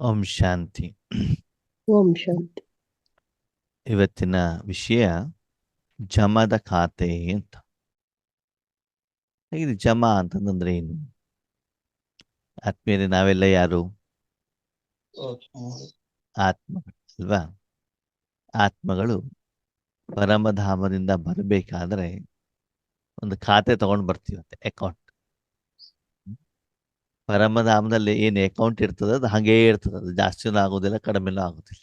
ಓಂ ಶಾಂತಿ. ಓಂ ಶಾಂತಿ. ಇವತ್ತಿನ ವಿಷಯ ಜಮದ ಖಾತೆ ಅಂತ. ಇದು ಜಮ ಅಂತಂದ್ರೆ ಏನು? ಆತ್ಮೀಯರೇ ನಾವೆಲ್ಲ ಯಾರು? ಆತ್ಮಗಳು ಅಲ್ವಾ? ಆತ್ಮಗಳು ಪರಮಧಾಮದಿಂದ ಬರಬೇಕಾದ್ರೆ ಒಂದು ಖಾತೆ ತಗೊಂಡು ಬರ್ತೀವಂತೆ ಅಕೌಂಟ್ ಪರಮಧಾಮದಲ್ಲಿ ಏನು ಅಕೌಂಟ್ ಇರ್ತದೆ ಅದು ಹಾಗೇ ಇರ್ತದೆ, ಅದು ಜಾಸ್ತಿನೂ ಆಗೋದಿಲ್ಲ ಕಡಿಮೆನೂ ಆಗೋದಿಲ್ಲ.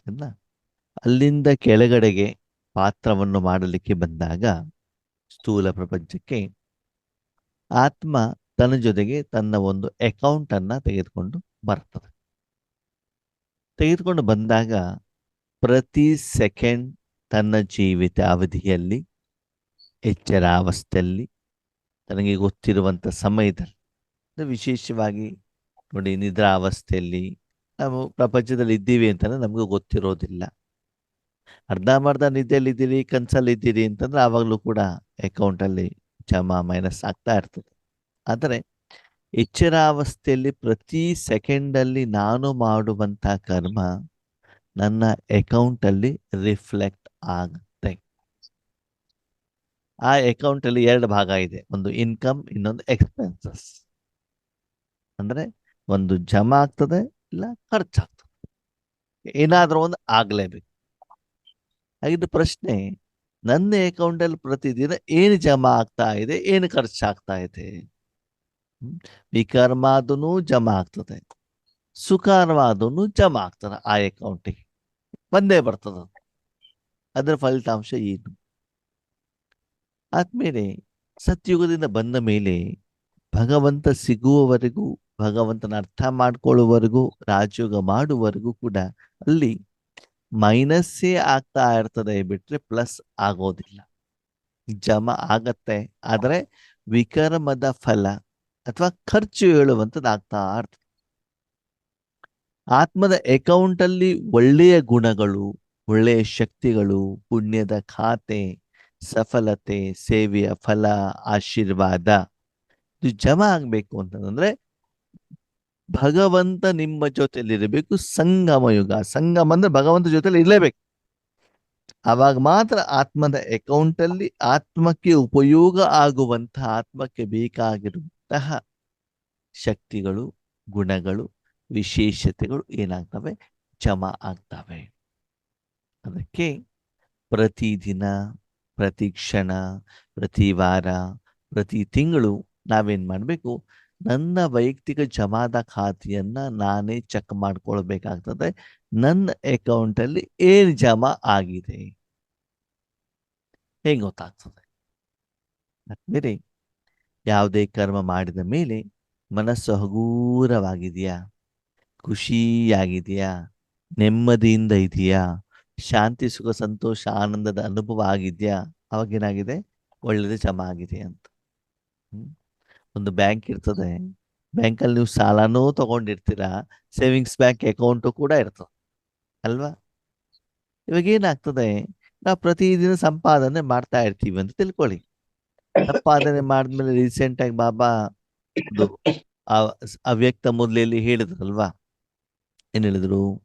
ಸರಿನಾ ಅಲ್ಲಿಂದ ಕೆಳಗಡೆಗೆ ಪಾತ್ರವನ್ನು ಮಾಡಲಿಕ್ಕೆ ಬಂದಾಗ ಸ್ಥೂಲ ಪ್ರಪಂಚಕ್ಕೆ ಆತ್ಮ ತನ್ನ ಜೊತೆಗೆ ತನ್ನ ಒಂದು ಅಕೌಂಟ್ ಅನ್ನ ತೆಗೆದುಕೊಂಡು ಬರ್ತದೆ. ತೆಗೆದುಕೊಂಡು ಬಂದಾಗ ಪ್ರತಿ ಸೆಕೆಂಡ್ ತನ್ನ ಜೀವಿತ ಅವಧಿಯಲ್ಲಿ ಎಚ್ಚರಾವಸ್ಥೆಯಲ್ಲಿ, ತನಗೆ ಗೊತ್ತಿರುವಂಥ ಸಮಯದಲ್ಲಿ ವಿಶೇಷವಾಗಿ ನೋಡಿ ನಿದ್ರಾವಸ್ಥೆಯಲ್ಲಿ ನಾವು ಪ್ರಪಂಚದಲ್ಲಿ ಇದ್ದೀವಿ ಅಂತಂದ್ರೆ ನಮಗೂ ಗೊತ್ತಿರೋದಿಲ್ಲ. ಅರ್ಧಂಬರ್ಧ ನಿದ್ದೆಯಲ್ಲಿ ಇದ್ದೀರಿ ಕನ್ಸಲ್ಲಿ ಇದ್ದೀರಿ ಅಂತಂದ್ರೆ ಆವಾಗಲೂ ಕೂಡ ಅಕೌಂಟಲ್ಲಿ ಜಮಾ, ಮೈನಸ್ ಆಗ್ತಾ ಇರ್ತದೆ. ಆದರೆ ಎಚ್ಚರಾವಸ್ಥೆಯಲ್ಲಿ ಪ್ರತಿ ಸೆಕೆಂಡಲ್ಲಿ ನಾನು ಮಾಡುವಂಥ ಕರ್ಮ ನನ್ನ ಅಕೌಂಟಲ್ಲಿ ರಿಫ್ಲೆಕ್ಟ್ ಆಗುತ್ತೆ. ಆ ಅಕೌಂಟಲ್ಲಿ ಎರಡು ಭಾಗ ಇದೆ, ಒಂದು ಇನ್ಕಮ್, ಇನ್ನೊಂದು ಎಕ್ಸ್ಪೆನ್ಸಸ್. ಅಂದ್ರೆ ಒಂದು ಜಮಾ ಆಗ್ತದೆ ಇಲ್ಲ ಖರ್ಚಾಗ್ತದೆ. ಏನಾದ್ರೂ ಒಂದು ಆಗ್ಲೇಬೇಕು. ಹಾಗಿದ್ದು ಪ್ರಶ್ನೆ, ನನ್ನ ಅಕೌಂಟಲ್ಲಿ ಪ್ರತಿದಿನ ಏನು ಜಮಾ ಆಗ್ತಾ ಇದೆ, ಏನು ಖರ್ಚಾಗ್ತಾ ಇದೆ? ವಿಕರ್ಮಾದೂ ಜಮಾ ಆಗ್ತದೆ ಸುಕರ್ಮಾದೂ ಜಮಾ ಆಗ್ತದೆ ಆ ಅಕೌಂಟಿಗೆ ಬಂದೇ ಬರ್ತದ ಅದರ ಫಲಿತಾಂಶ ಏನು? ಆದ್ಮೇಲೆ ಸತ್ಯುಗದಿಂದ ಬಂದ ಮೇಲೆ ಭಗವಂತ ಸಿಗುವವರೆಗೂ ಭಗವಂತನ ಅರ್ಥ ಮಾಡ್ಕೊಳ್ಳುವವರೆಗೂ, ರಾಜಯೋಗ ಮಾಡುವವರೆಗೂ ಕೂಡ ಅಲ್ಲಿ ಮೈನಸ್ಸೇ ಆಗ್ತಾ ಇರ್ತದೆ ಬಿಟ್ರೆ ಪ್ಲಸ್ ಆಗೋದಿಲ್ಲ. ಜಮ ಆಗತ್ತೆ. ಆದರೆ ವಿಕರ್ಮದ ಫಲ ಅಥವಾ ಖರ್ಚು ಹೇಳುವಂಥದ್ದು ಆಗ್ತಾ ಇರ್ತದೆ. ಆತ್ಮದ ಅಕೌಂಟ್ ಅಲ್ಲಿ ಒಳ್ಳೆಯ ಗುಣಗಳು, ಒಳ್ಳೆಯ ಶಕ್ತಿಗಳು, ಪುಣ್ಯದ ಖಾತೆ, ಸಫಲತೆ, ಸೇವೆಯ ಫಲ, ಆಶೀರ್ವಾದ, ಇದು ಜಮಾ ಆಗ್ಬೇಕು ಅಂತಂದ್ರೆ ಭಗವಂತ ನಿಮ್ಮ ಜೊತೆಲಿರಬೇಕು ಸಂಗಮ ಯುಗ. ಸಂಗಮ ಅಂದ್ರೆ ಭಗವಂತ ಜೊತೆಲಿ ಇರಲೇಬೇಕು. ಅವಾಗ ಮಾತ್ರ ಆತ್ಮದ ಅಕೌಂಟ್ ಅಲ್ಲಿ ಆತ್ಮಕ್ಕೆ ಉಪಯೋಗ ಆಗುವಂತಹ ಆತ್ಮಕ್ಕೆ ಬೇಕಾಗಿರುವಂತಹ ಶಕ್ತಿಗಳು, ಗುಣಗಳು, ವಿಶೇಷತೆಗಳು ಏನಾಗ್ತವೆ? ಜಮಾ ಆಗ್ತವೆ. ಅದಕ್ಕೆ ಪ್ರತಿದಿನ, ಪ್ರತಿ ಕ್ಷಣ, ಪ್ರತಿ ವಾರ, ಪ್ರತಿ ತಿಂಗಳು ನಾವೇನ್ ಮಾಡಬೇಕು? ನನ್ನ ವೈಯಕ್ತಿಕ ಜಮಾದ ಖಾತೆಯನ್ನ ನಾನೇ ಚೆಕ್ ಮಾಡ್ಕೊಳ್ಬೇಕಾಗ್ತದೆ. ನನ್ನ ಅಕೌಂಟ್ ಅಲ್ಲಿ ಏನ್ ಜಮಾ ಆಗಿದೆ? ಹೇಗೆ ಗೊತ್ತಾಗ್ತದೆ? ಬೇರೆ ಯಾವುದೇ ಕರ್ಮ ಮಾಡಿದ ಮೇಲೆ ಮನಸ್ಸು ಹಗೂರವಾಗಿದೆಯಾ? ಖುಷಿಯಾಗಿದೆಯಾ? ನೆಮ್ಮದಿಯಿಂದ ಇದೆಯಾ? ಶಾಂತಿ, ಸುಖ, ಸಂತೋಷ, ಆನಂದದ ಅನುಭವ ಆಗಿದ್ಯಾ? ಅವಾಗೇನಾಗಿದೆ? ಒಳ್ಳೇದು ಜಮಾ ಆಗಿದೆ ಅಂತ. ಒಂದು ಬ್ಯಾಂಕ್ ಇರ್ತದೆ. ಬ್ಯಾಂಕಲ್ಲಿ ನೀವು ಸಾಲನೂ ತಗೊಂಡಿರ್ತೀರಾ, ಸೇವಿಂಗ್ಸ್ ಬ್ಯಾಂಕ್ ಅಕೌಂಟು ಕೂಡ ಇರ್ತದೆ. ಅಲ್ವಾ? ಇವಾಗ ಏನಾಗ್ತದೆ, ನಾವು ಪ್ರತಿದಿನ ಸಂಪಾದನೆ ಮಾಡ್ತಾ ಇರ್ತೀವಿ ಅಂತ ತಿಳ್ಕೊಳ್ಳಿ. ಸಂಪಾದನೆ ಮಾಡಿದ್ಮೇಲೆ ರೀಸೆಂಟ್ ಆಗಿ ಬಾಬಾ ಅವ್ಯಕ್ತ ಮೊದಲಲ್ಲಿ ಹೇಳಿದ್ರಲ್ವಾ? ಏನ್ ಹೇಳಿದ್ರು?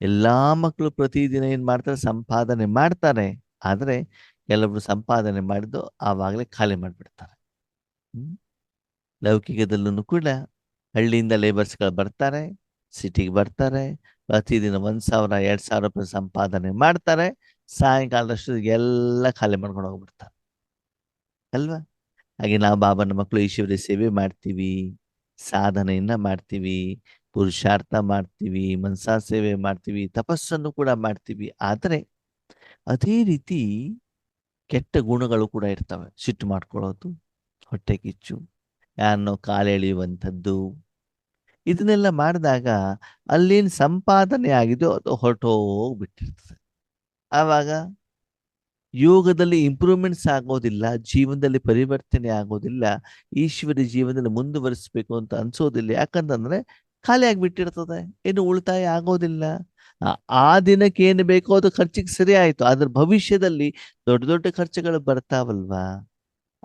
ಎಲ್ಲಾ ಮಕ್ಕಳು ಪ್ರತಿದಿನ ಏನ್ ಮಾಡ್ತಾರೆ, ಸಂಪಾದನೆ ಮಾಡ್ತಾರೆ. ಆದ್ರೆ, ಕೆಲವರು ಸಂಪಾದನೆ ಮಾಡಿದ್ದು ಆವಾಗಲೇ ಖಾಲಿ ಮಾಡಿಬಿಡ್ತಾರೆ. ಹ್ಮ್? ಲೌಕಿಕದಲ್ಲೂ ಕೂಡ ಹಳ್ಳಿಯಿಂದ ಲೇಬರ್ಸ್ಗಳು ಬರ್ತಾರೆ, ಸಿಟಿಗೆ ಬರ್ತಾರೆ, ಪ್ರತಿದಿನ ಒಂದು ಸಾವಿರ, ಎರಡು ಸಾವಿರ ರೂಪಾಯಿ ಸಂಪಾದನೆ ಮಾಡ್ತಾರೆ ಸಾಯಂಕಾಲದಷ್ಟು ಎಲ್ಲ ಖಾಲಿ ಮಾಡ್ಕೊಂಡು ಹೋಗ್ಬಿಡ್ತಾರೆ. ಅಲ್ವಾ? ಹಾಗೆ ನಾವು ಬಾಬನ ಮಕ್ಕಳು ಈಶ್ವರ್ಯ ಸೇವೆ ಮಾಡ್ತೀವಿ, ಸಾಧನೆಯನ್ನ ಮಾಡ್ತೀವಿ, ಪುರುಷಾರ್ಥ ಮಾಡ್ತೀವಿ ಮನಸಾ ಸೇವೆ ಮಾಡ್ತೀವಿ, ತಪಸ್ಸನ್ನು ಕೂಡ ಮಾಡ್ತೀವಿ. ಆದರೆ ಅದೇ ರೀತಿ ಕೆಟ್ಟ ಗುಣಗಳು ಕೂಡ ಇರ್ತವೆ. ಸಿಟ್ಟು ಮಾಡ್ಕೊಳ್ಳೋದು, ಹೊಟ್ಟೆ ಕಿಚ್ಚು ಯಾರನ್ನೋ ಕಾಲೆಳೆಯುವಂಥದ್ದು. ಇದನ್ನೆಲ್ಲ ಮಾಡಿದಾಗ ಅಲ್ಲೇನು ಸಂಪಾದನೆ ಆಗಿದೋ ಅದು ಹೊರಟೋಗ್ಬಿಟ್ಟಿರ್ತದೆ. ಆವಾಗ ಯೋಗದಲ್ಲಿ ಇಂಪ್ರೂವ್ಮೆಂಟ್ಸ್ ಆಗೋದಿಲ್ಲ, ಜೀವನದಲ್ಲಿ ಪರಿವರ್ತನೆ ಆಗೋದಿಲ್ಲ, ಈಶ್ವರಿ ಜೀವನದಲ್ಲಿ ಮುಂದುವರಿಸಬೇಕು ಅಂತ ಅನ್ಸೋದಿಲ್ಲ. ಯಾಕಂತಂದ್ರೆ ಖಾಲಿ ಆಗಿಬಿಟ್ಟಿರ್ತದೆ, ಏನು ಉಳಿತಾಯ ಆಗೋದಿಲ್ಲ. ಆ ದಿನಕ್ಕೆ ಏನು ಬೇಕೋ ಅದು ಖರ್ಚಿಗೆ ಸರಿ ಆಯಿತು ಆದ್ರೆ ಭವಿಷ್ಯದಲ್ಲಿ ದೊಡ್ಡ ದೊಡ್ಡ ಖರ್ಚುಗಳು ಬರ್ತಾವಲ್ವಾ?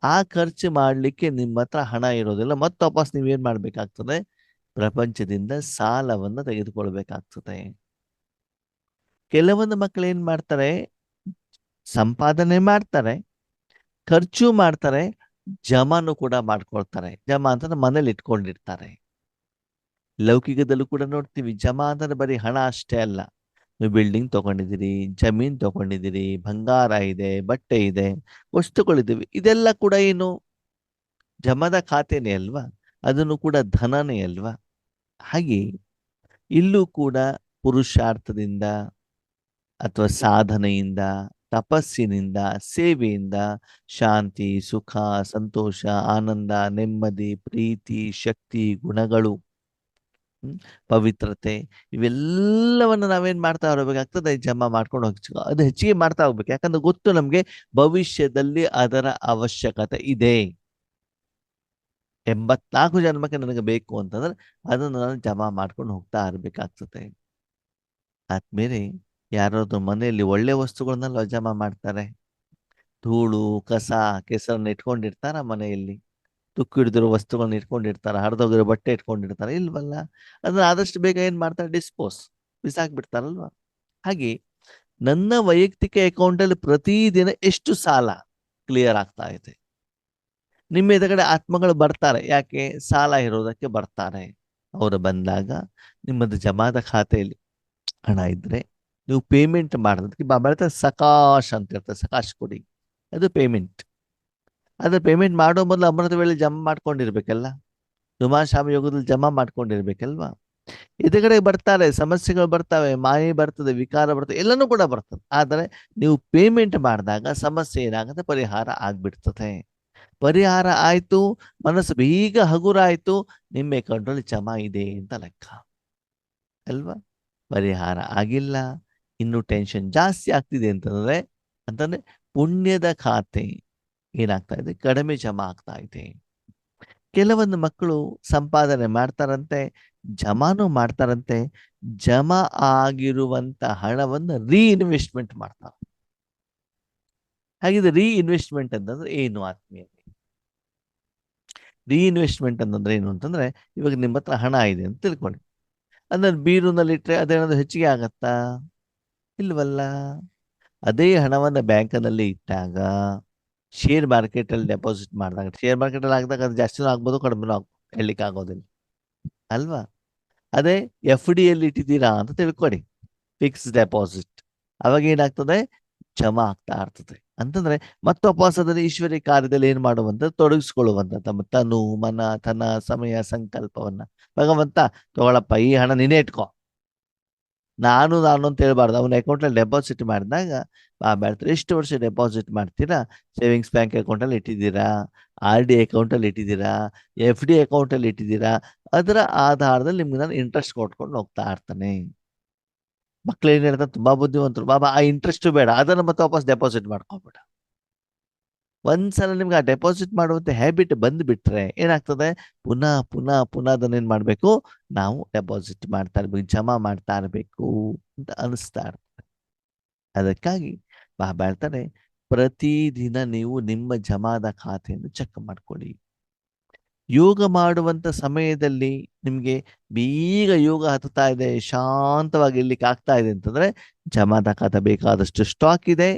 ಆ ಖರ್ಚು ಮಾಡಲಿಕ್ಕೆ ನಿಮ್ಮ ಹತ್ರ ಹಣ ಇರೋದಿಲ್ಲ ಮತ್ತೆ ವಾಪಸ್ ನೀವೇನ್ ಮಾಡ್ಬೇಕಾಗ್ತದೆ? ಪ್ರಪಂಚದಿಂದ ಸಾಲವನ್ನು ತೆಗೆದುಕೊಳ್ಬೇಕಾಗ್ತದೆ. ಕೆಲವೊಂದು ಮಕ್ಕಳು ಏನ್ ಮಾಡ್ತಾರೆ? ಸಂಪಾದನೆ ಮಾಡ್ತಾರೆ, ಖರ್ಚು ಮಾಡ್ತಾರೆ, ಜಮಾನು ಕೂಡ ಮಾಡ್ಕೊಳ್ತಾರೆ. ಜಮಾ ಅಂತಂದ್ರೆ ಮನೇಲಿ ಇಟ್ಕೊಂಡಿರ್ತಾರೆ. ಲೌಕಿಕದಲ್ಲೂ ಕೂಡ ನೋಡ್ತೀವಿ, ಜಮಾ ಅಂದ್ರೆ ಬರೀ ಹಣ ಅಷ್ಟೇ ಅಲ್ಲ. ನೀವು ಬಿಲ್ಡಿಂಗ್ ತಗೊಂಡಿದ್ದೀರಿ, ಜಮೀನ್ ತಗೊಂಡಿದ್ದೀರಿ, ಬಂಗಾರ ಇದೆ, ಬಟ್ಟೆ ಇದೆ ವಸ್ತುಗಳಿದ್ದೀವಿ ಇದೆಲ್ಲ ಕೂಡ ಏನು ಜಮದ ಖಾತೆನೇ ಅಲ್ವಾ? ಅದನ್ನು ಕೂಡ ಧನನೇ ಅಲ್ವಾ? ಹಾಗೆ ಇಲ್ಲೂ ಕೂಡ ಪುರುಷಾರ್ಥದಿಂದ ಅಥವಾ ಸಾಧನೆಯಿಂದ, ತಪಸ್ಸಿನಿಂದ, ಸೇವೆಯಿಂದ ಶಾಂತಿ, ಸುಖ, ಸಂತೋಷ, ಆನಂದ, ನೆಮ್ಮದಿ, ಪ್ರೀತಿ, ಶಕ್ತಿ, ಗುಣಗಳು ಪವಿತ್ರತೆ, ಇವೆಲ್ಲವನ್ನು ನಾವೇನ್ ಮಾಡ್ತಾ ಹೋಗ್ಬೇಕಾಗ್ತದೆ ಜಮಾ ಮಾಡ್ಕೊಂಡು ಹೋಗ್ ಅದು ಹೆಚ್ಚಿಗೆ ಮಾಡ್ತಾ ಹೋಗ್ಬೇಕು. ಯಾಕಂದ್ರೆ ಗೊತ್ತು ನಮ್ಗೆ ಭವಿಷ್ಯದಲ್ಲಿ ಅದರ ಅವಶ್ಯಕತೆ ಇದೆ. ಎಂಬತ್ನಾಲ್ಕು ಜನ್ಮಕ್ಕೆ ನನಗೆ ಬೇಕು ಅಂತಂದ್ರೆ ಅದನ್ನು ನಾನು ಜಮಾ ಮಾಡ್ಕೊಂಡು ಹೋಗ್ತಾ ಇರ್ಬೇಕಾಗ್ತದೆ. ಆದ್ಮೇಲೆ ಯಾರಾದ್ರೂ ಮನೆಯಲ್ಲಿ ಒಳ್ಳೆ ವಸ್ತುಗಳನ್ನೆಲ್ಲ ಜಮಾ ಮಾಡ್ತಾರೆ. ಧೂಳು, ಕಸ, ಕೆಸರನ್ನ ಇಟ್ಕೊಂಡಿರ್ತಾರ ಮನೆಯಲ್ಲಿ? ತುಕ್ಕು ಹಿಡಿದಿರೋ ವಸ್ತುಗಳನ್ನ ಇಟ್ಕೊಂಡಿರ್ತಾರೆ, ಹರಿದೋಗಿರೋ ಬಟ್ಟೆ ಇಟ್ಕೊಂಡಿರ್ತಾರೆ, ಇಲ್ವಲ್ಲ? ಅದನ್ನ ಆದಷ್ಟು ಬೇಗ ಏನ್ ಮಾಡ್ತಾರೆ? ಡಿಸ್ಪೋಸ್, ಬಿಸಾಕ್ಬಿಡ್ತಾರಲ್ವಾ? ಹಾಗೆ ನನ್ನ ವೈಯಕ್ತಿಕ ಅಕೌಂಟ್ ಅಲ್ಲಿ ಪ್ರತಿದಿನ ಎಷ್ಟು ಸಾಲ ಕ್ಲಿಯರ್ ಆಗ್ತಾ ಇದೆ? ನಿಮ್ಮ ಎದುರುಗಡೆ ಆತ್ಮಗಳು ಬರ್ತಾರೆ. ಯಾಕೆ? ಸಾಲ ಇರೋದಕ್ಕೆ ಬರ್ತಾರೆ. ಅವರು ಬಂದಾಗ ನಿಮ್ಮದು ಜಮಾದ ಖಾತೆಯಲ್ಲಿ ಹಣ ಇದ್ರೆ ನೀವು ಪೇಮೆಂಟ್ ಮಾಡೋದಕ್ಕೆ ಬರ್ತಾರೆ ಸಕಾಶ್ ಅಂತ ಇರ್ತದೆ ಸಕಾಶ್ ಕೊಡಿ. ಅದು ಪೇಮೆಂಟ್ ಅದು ಪೇಮೆಂಟ್ ಮಾಡೋ ಮೊದಲು ಅಮೃತ ವೇಳೆ ಜಮಾ ಮಾಡ್ಕೊಂಡಿರ್ಬೇಕಲ್ಲ? ದುಮಾಶಾಮ ಯೋಗದಲ್ಲಿ ಜಮಾ ಮಾಡ್ಕೊಂಡಿರ್ಬೇಕಲ್ವಾ? ಎದುರುಗಡೆ ಬರ್ತಾರೆ, ಸಮಸ್ಯೆಗಳು ಬರ್ತವೆ, ಮಾಯೆ ಬರ್ತದೆ, ವಿಕಾರ ಬರ್ತದೆ, ಎಲ್ಲನೂ ಕೂಡ ಬರ್ತದೆ. ಆದರೆ ನೀವು ಪೇಮೆಂಟ್ ಮಾಡಿದಾಗ ಸಮಸ್ಯೆ ಏನಾಗುತ್ತೆ? ಪರಿಹಾರ ಆಗ್ಬಿಡ್ತದೆ. ಪರಿಹಾರ ಆಯ್ತು, ಮನಸ್ಸು ಬೇಗ ಹಗುರ ಆಯ್ತು ನಿಮ್ಮ ಅಕೌಂಟಲ್ಲಿ ಜಮಾ ಇದೆ ಅಂತ ಲೆಕ್ಕ. ಅಲ್ವಾ? ಪರಿಹಾರ ಆಗಿಲ್ಲ. ಇನ್ನು ಟೆನ್ಷನ್ ಜಾಸ್ತಿ ಆಗ್ತಿದೆ ಅಂತಂದ್ರೆ ಅಂತಂದ್ರೆ ಪುಣ್ಯದ ಖಾತೆ. ಏನಾಗ್ತಾ ಇದೆ? ಕಡಿಮೆ ಜಮಾ ಆಗ್ತಾ ಇದೆ. ಕೆಲವೊಂದು ಮಕ್ಕಳು ಸಂಪಾದನೆ ಮಾಡ್ತಾರಂತೆ, ಜಮಾನು ಮಾಡ್ತಾರಂತೆ, ಜಮಾ ಆಗಿರುವಂತ ಹಣವನ್ನು ರೀಇನ್ವೆಸ್ಟ್ಮೆಂಟ್ ಮಾಡ್ತಾರೆ. ಹಾಗಿದ್ರೆ ರೀಇನ್ವೆಸ್ಟ್ಮೆಂಟ್ ಅಂತಂದ್ರೆ ಏನು ಆತ್ಮೀಯ ರೀಇನ್ವೆಸ್ಟ್ಮೆಂಟ್ ಅಂತಂದ್ರೆ ಏನು ಅಂತಂದ್ರೆ, ಇವಾಗ ನಿಮ್ಮ ಹತ್ರ ಹಣ ಇದೆ ಅಂತ ತಿಳ್ಕೊಳ್ಳಿ. ಅದನ್ನ ಬೀರುನಲ್ಲಿ ಇಟ್ಟರೆ ಅದೇನಾದ್ರು ಹೆಚ್ಚಿಗೆ ಆಗತ್ತಾ? ಇಲ್ವಲ್ಲ? ಅದೇ ಹಣವನ್ನ ಬ್ಯಾಂಕಿನಲ್ಲಿ ಇಟ್ಟಾಗ ಶೇರ್ ಮಾರ್ಕೆಟ್ ಅಲ್ಲಿ ಡೆಪಾಸಿಟ್ ಮಾಡಿದಾಗ ಶೇರ್ ಮಾರ್ಕೆಟ್ ಅಲ್ಲಿ ಹಾಕಿದಾಗ ಅದು ಜಾಸ್ತಿನೂ ಆಗ್ಬೋದು, ಕಡಿಮೆನೂ ಆಗ್ಬೋದು, ಹೇಳಲಿಕ್ಕೆ ಆಗೋದಿಲ್ಲ. ಅಲ್ವಾ? ಅದೇ ಎಫ್ ಡಿ ಅಲ್ಲಿ ಇಟ್ಟಿದ್ದೀರಾ ಅಂತ ತಿಳ್ಕೊಡಿ. ಫಿಕ್ಸ್ ಡೆಪಾಸಿಟ್ ಅವಾಗ ಏನಾಗ್ತದೆ? ಜಮಾ ಆಗ್ತಾ ಇರ್ತದೆ. ಅಂತಂದ್ರೆ ಮತ್ತೆ ಅದನ್ನ ಈಶ್ವರಿ ಕಾರ್ಯದಲ್ಲಿ ಏನ್ ಮಾಡುವಂತ, ತೊಡಗಿಸ್ಕೊಳ್ಳುವಂತ ತಮ್ಮ ತನು, ಮನ ತನ ಸಮಯ, ಸಂಕಲ್ಪವನ್ನ. ಭಗವಂತ, ತಗೊಳಪ್ಪ, ಈ ಹಣ ನೀನೇ ಇಟ್ಕೋ. ನಾನು ನಾನು ಅಂತ ಹೇಳ್ಬಾರ್ದು. ಅವನ ಅಕೌಂಟಲ್ಲಿ ಡೆಪಾಸಿಟ್ ಮಾಡಿದಾಗ ಆ ಮಾಡ್ತಾರೆ ಎಷ್ಟು ವರ್ಷ ಡೆಪಾಸಿಟ್ ಮಾಡ್ತೀರಾ? ಸೇವಿಂಗ್ಸ್ ಬ್ಯಾಂಕ್ ಅಕೌಂಟಲ್ಲಿ ಇಟ್ಟಿದ್ದೀರಾ? ಆರ್ ಡಿ ಅಕೌಂಟಲ್ಲಿ ಇಟ್ಟಿದ್ದೀರಾ? ಎಫ್ ಡಿ ಅಕೌಂಟಲ್ಲಿ ಇಟ್ಟಿದ್ದೀರಾ? ಅದರ ಆಧಾರದಲ್ಲಿ ನಿಮ್ಗೆ ನಾನು ಇಂಟ್ರೆಸ್ಟ್ ಕೊಟ್ಕೊಂಡು ಹೋಗ್ತಾ ಇರ್ತಾನೆ. ಮಕ್ಳು ಏನ್ ಹೇಳ್ತಾರೆ? ತುಂಬಾ ಬುದ್ಧಿವಂತರು. ಬಾಬಾ ಆ ಇಂಟ್ರೆಸ್ಟು ಬೇಡ. ಅದನ್ನ ಮತ್ತೆ ವಾಪಸ್ ಡೆಪಾಸಿಟ್ ಮಾಡ್ಕೊಬೇಡ. ಒಂದ್ಸಲ ನಿಮ್ಗೆ ಆ ಡೆಪಾಸಿಟ್ ಮಾಡುವಂತ ಹ್ಯಾಬಿಟ್ ಬಂದ್ಬಿಟ್ರೆ ಏನಾಗ್ತದೆ? ಪುನಃ ಪುನಃ ಪುನಃ ಅದನ್ನ ಏನ್ ಮಾಡ್ಬೇಕು? ನಾವು ಡೆಪಾಸಿಟ್ ಮಾಡ್ತಾ ಇರ್ಬೇಕು, ಜಮಾ ಮಾಡ್ತಾ ಇರ್ಬೇಕು ಅಂತ ಅನಿಸ್ತಾ ಇರ್ತದೆ. ಅದಕ್ಕಾಗಿ ಬಾಬಾ ಹೇಳ್ತಾರೆ ಪ್ರತಿದಿನ ನೀವು ನಿಮ್ಮ ಜಮಾದ ಖಾತೆಯನ್ನು ಚೆಕ್ ಮಾಡ್ಕೊಳ್ಳಿ. ಯೋಗ ಮಾಡುವಂತ ಸಮಯದಲ್ಲಿ ನಿಮ್ಗೆ ಬೀಗ ಯೋಗ ಹತ್ತುತ್ತಾ ಇದೆ, ಶಾಂತವಾಗಿ ಇರ್ಲಿಕ್ಕೆ ಆಗ್ತಾ ಇದೆ ಅಂತಂದ್ರೆ ಜಮಾದ ಖಾತೆ ಬೇಕಾದಷ್ಟು ಸ್ಟಾಕ್ ಇದೆ.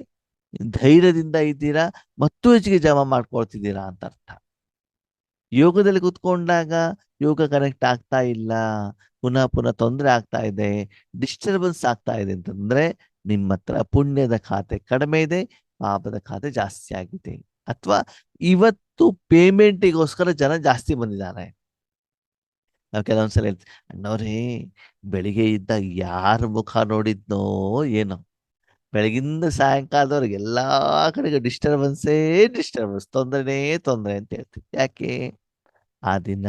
ಧೈರ್ಯದಿಂದ ಇದ್ದೀರಾ, ಮತ್ತು ಹೆಚ್ಚಿಗೆ ಜಮ ಮಾಡ್ಕೊಳ್ತಿದ್ದೀರಾ ಅಂತ ಅರ್ಥ. ಯೋಗದಲ್ಲಿ ಕುತ್ಕೊಂಡಾಗ ಯೋಗ ಕನೆಕ್ಟ್ ಆಗ್ತಾ ಇಲ್ಲ, ಪುನಃ ಪುನಃ ತೊಂದರೆ ಆಗ್ತಾ ಇದೆ ಡಿಸ್ಟರ್ಬೆನ್ಸ್ ಆಗ್ತಾ ಇದೆ ಅಂತಂದ್ರೆ ನಿಮ್ಮ ಹತ್ರ ಪುಣ್ಯದ ಖಾತೆ ಕಡಿಮೆ ಇದೆ, ಪಾಪದ ಖಾತೆ ಜಾಸ್ತಿ ಆಗಿದೆ. ಅಥವಾ ಇವತ್ತು ಪೇಮೆಂಟಿಗೋಸ್ಕರ ಜನ ಜಾಸ್ತಿ ಬಂದಿದ್ದಾರೆ. ನಾವು ಕೆಲವೊಂದ್ಸಲ ಹೇಳ್ತೀವಿ ಅಣ್ಣವ್ರೇ ಬೆಳಿಗ್ಗೆ ಇದ್ದಾಗ ಯಾರ ಮುಖ ನೋಡಿದ್ನೋ ಏನೋ? ಬೆಳಗಿಂದ ಸಾಯಂಕಾಲದವರೆಗೆ ಎಲ್ಲಾ ಕಡೆಗೆ ಡಿಸ್ಟರ್ಬೆನ್ಸೇ ಡಿಸ್ಟರ್ಬೆನ್ಸ್ ತೊಂದರೆನೇ ತೊಂದರೆ ಅಂತ ಹೇಳ್ತೀವಿ ಯಾಕೆ? ಆ ದಿನ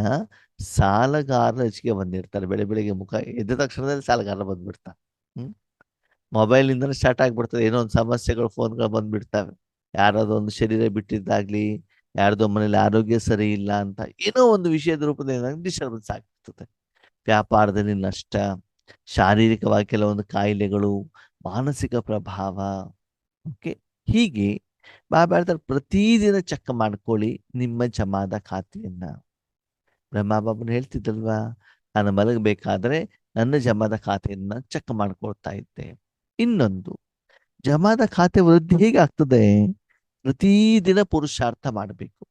ಸಾಲಗಾರರ ಹೆಚ್ಚಿಗೆ ಬಂದಿರ್ತಾರೆ. ಬೆಳೆ, ಬೆಳಿಗ್ಗೆ ಮುಖ ಎದ್ದ ತಕ್ಷಣದಲ್ಲಿ ಸಾಲಗಾರ ಬಂದ್ಬಿಡ್ತಾರೆ. ಹ್ಮ್? ಇಂದನೇ ಸ್ಟಾರ್ಟ್ ಆಗ್ಬಿಡ್ತದೆ. ಏನೋ ಒಂದು ಸಮಸ್ಯೆಗಳು, ಫೋನ್ಗಳು ಬಂದ್ಬಿಡ್ತವೆ. ಯಾರಾದ್ರೂ ಒಂದು ಶರೀರ ಬಿಟ್ಟಿದ್ದಾಗ್ಲಿ, ಯಾರ್ದೋ ಮನೇಲಿ ಆರೋಗ್ಯ ಸರಿ ಇಲ್ಲ ಅಂತ ಏನೋ ಒಂದು ವಿಷಯದ ರೂಪದಲ್ಲಿ ಡಿಸ್ಟರ್ಬೆನ್ಸ್ ಆಗ್ತದೆ ವ್ಯಾಪಾರದಲ್ಲಿ ನಷ್ಟ, ಶಾರೀರಿಕವಾಗಿ ಕೆಲವೊಂದು ಕಾಯಿಲೆಗಳು ಮಾನಸಿಕ ಪ್ರಭಾವ ಓಕೆ ಹೀಗೆ ಬಾಬಾ ಹೇಳ್ತಾರೆ ಪ್ರತಿದಿನ ಚೆಕ್ ಮಾಡ್ಕೊಳ್ಳಿ ನಿಮ್ಮ ಜಮಾದ ಖಾತೆಯನ್ನ. ಬ್ರಹ್ಮ ಬಾಬನ್ ಹೇಳ್ತಿದ್ದಲ್ವಾ ನಾನು ಮಲಗಬೇಕಾದ್ರೆ ನನ್ನ ಜಮಾದ ಖಾತೆಯನ್ನ ಚೆಕ್ ಮಾಡ್ಕೊಳ್ತಾ ಇದ್ದೆ. ಇನ್ನೊಂದು, ಜಮಾದ ಖಾತೆ ವೃದ್ಧಿ ಹೇಗೆ ಆಗ್ತದೆ? ಪ್ರತಿದಿನ ಪುರುಷಾರ್ಥ ಮಾಡಬೇಕು,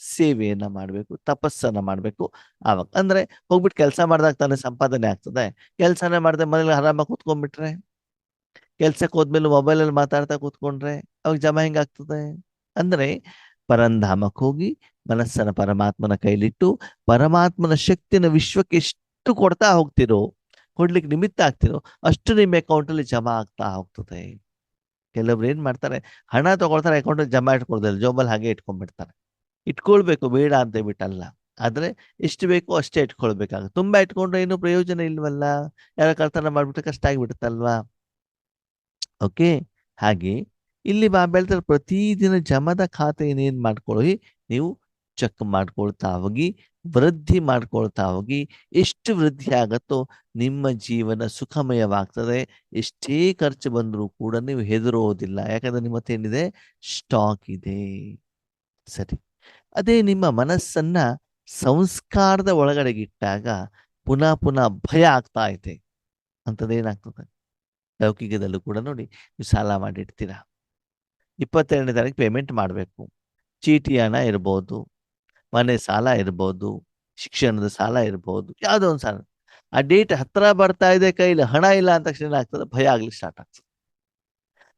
ಸೇವೆಯನ್ನ ಮಾಡಬೇಕು, ತಪಸ್ಸನ್ನ ಮಾಡಬೇಕು. ಆವಾಗ ಅಂದ್ರೆ ಹೋಗ್ಬಿಟ್ಟು ಕೆಲಸ ಮಾಡಿದಾಗ ತಾನೇ ಸಂಪಾದನೆ ಆಗ್ತದೆ. ಕೆಲಸನೇ ಮಾಡದೆ ಮನೇಲಿ ಆರಾಮಾಗಿ ಕೂತ್ಕೊಂಡ್ಬಿಟ್ರೆ? ಕೆಲ್ಸಕ್ಕೆ ಹೋದ್ಮೇಲೆ ಮೊಬೈಲಲ್ಲಿ ಮಾತಾಡ್ತಾ ಕೂತ್ಕೊಂಡ್ರೆ ಅವಾಗ ಜಮ ಹೆಂಗಾಗ್ತದೆ? ಅಂದ್ರೆ ಪರಂಧಾಮಕ್ಕೆ ಹೋಗಿ ಮನಸ್ಸನ್ನ ಪರಮಾತ್ಮನ ಕೈಲಿಟ್ಟು ಪರಮಾತ್ಮನ ಶಕ್ತಿನ ವಿಶ್ವಕ್ಕೆ ಎಷ್ಟು ಕೊಡ್ತಾ ಹೋಗ್ತಿರೋ, ಕೊಡ್ಲಿಕ್ಕೆ ನಿಮಿತ್ತ ಆಗ್ತಿರೋ ಅಷ್ಟು ನಿಮ್ಮ ಅಕೌಂಟ್ ಅಲ್ಲಿ ಜಮಾ ಆಗ್ತಾ ಹೋಗ್ತದೆ. ಕೆಲವ್ರು ಏನ್ ಮಾಡ್ತಾರೆ, ಹಣ ತಗೊಳ್ತಾರೆ ಅಕೌಂಟ್ ಜಮಾ ಇಟ್ಕೊಳ್ತಾರೆ ಜೋಬಲ್ ಹಾಗೆ ಇಟ್ಕೊಂಡ್ಬಿಡ್ತಾರೆ. ಇಟ್ಕೊಳ್ಬೇಕು, ಬೇಡ ಅಂತ ಹೇಳ್ಬಿಟ್ಟಲ್ಲ. ಆದ್ರೆ ಎಷ್ಟು ಬೇಕೋ ಅಷ್ಟೇ ಇಟ್ಕೊಳ್ಬೇಕಾಗುತ್ತೆ. ತುಂಬಾ ಇಟ್ಕೊಂಡ್ರೆ ಏನು ಪ್ರಯೋಜನ ಇಲ್ವಲ್ಲ? ಯಾರ ಕಳ್ತನ ಮಾಡ್ಬಿಟ್ಟು ಕಷ್ಟ ಆಗಿಬಿಡುತ್ತಲ್ವಾ? ಓಕೆ? ಹಾಗೆ ಇಲ್ಲಿ ಬಾ ಬೆಳ್ತಾರೆ ಪ್ರತಿದಿನ ಜಮದ ಖಾತೆಯನ್ನು ಏನು ಮಾಡ್ಕೊಳ್ಳಿ ನೀವು ಚೆಕ್ ಮಾಡ್ಕೊಳ್ತಾ ಹೋಗಿ, ವೃದ್ಧಿ ಮಾಡ್ಕೊಳ್ತಾ ಹೋಗಿ, ಎಷ್ಟು ವೃದ್ಧಿ ಆಗತ್ತೋ ನಿಮ್ಮ ಜೀವನ ಸುಖಮಯವಾಗ್ತದೆ. ಎಷ್ಟೇ ಖರ್ಚು ಬಂದರೂ ಕೂಡ ನೀವು ಹೆದರೋದಿಲ್ಲ. ಯಾಕಂದ್ರೆ ನಿಮ್ಮ ಏನಿದೆ? ಸ್ಟಾಕ್ ಇದೆ. ಸರಿ. ಅದೇ ನಿಮ್ಮ ಮನಸ್ಸನ್ನ ಸಂಸ್ಕಾರದ ಒಳಗಡೆಗಿಟ್ಟಾಗ ಪುನಃ ಪುನಃ ಭಯ ಆಗ್ತಾ ಇದೆ. ಅಂಥದ್ದೇನಾಗ್ತದೆ? ಲೌಕಿಕದಲ್ಲೂ ಕೂಡ ನೋಡಿ ನೀವು ಸಾಲ ಮಾಡಿರ್ತೀರಾ ಇಪ್ಪತ್ತೆರಡನೇ ತಾರೀಕು ಪೇಮೆಂಟ್ ಮಾಡಬೇಕು. ಚೀಟಿ ಹಣ ಇರ್ಬೋದು, ಮನೆ ಸಾಲ ಇರ್ಬೋದು, ಶಿಕ್ಷಣದ ಸಾಲ ಇರ್ಬೋದು, ಯಾವುದೋ ಒಂದು ಸಾಲ. ಆ ಡೇಟ್ ಹತ್ರ ಬರ್ತಾ ಇದೆ ಕೈಲಿ, ಹಣ ಇಲ್ಲ ಅಂತ ತಕ್ಷಣ ಏನಾಗ್ತದೆ? ಭಯ ಆಗ್ಲಿಕ್ಕೆ ಸ್ಟಾರ್ಟ್ ಆಗ್ತದೆ.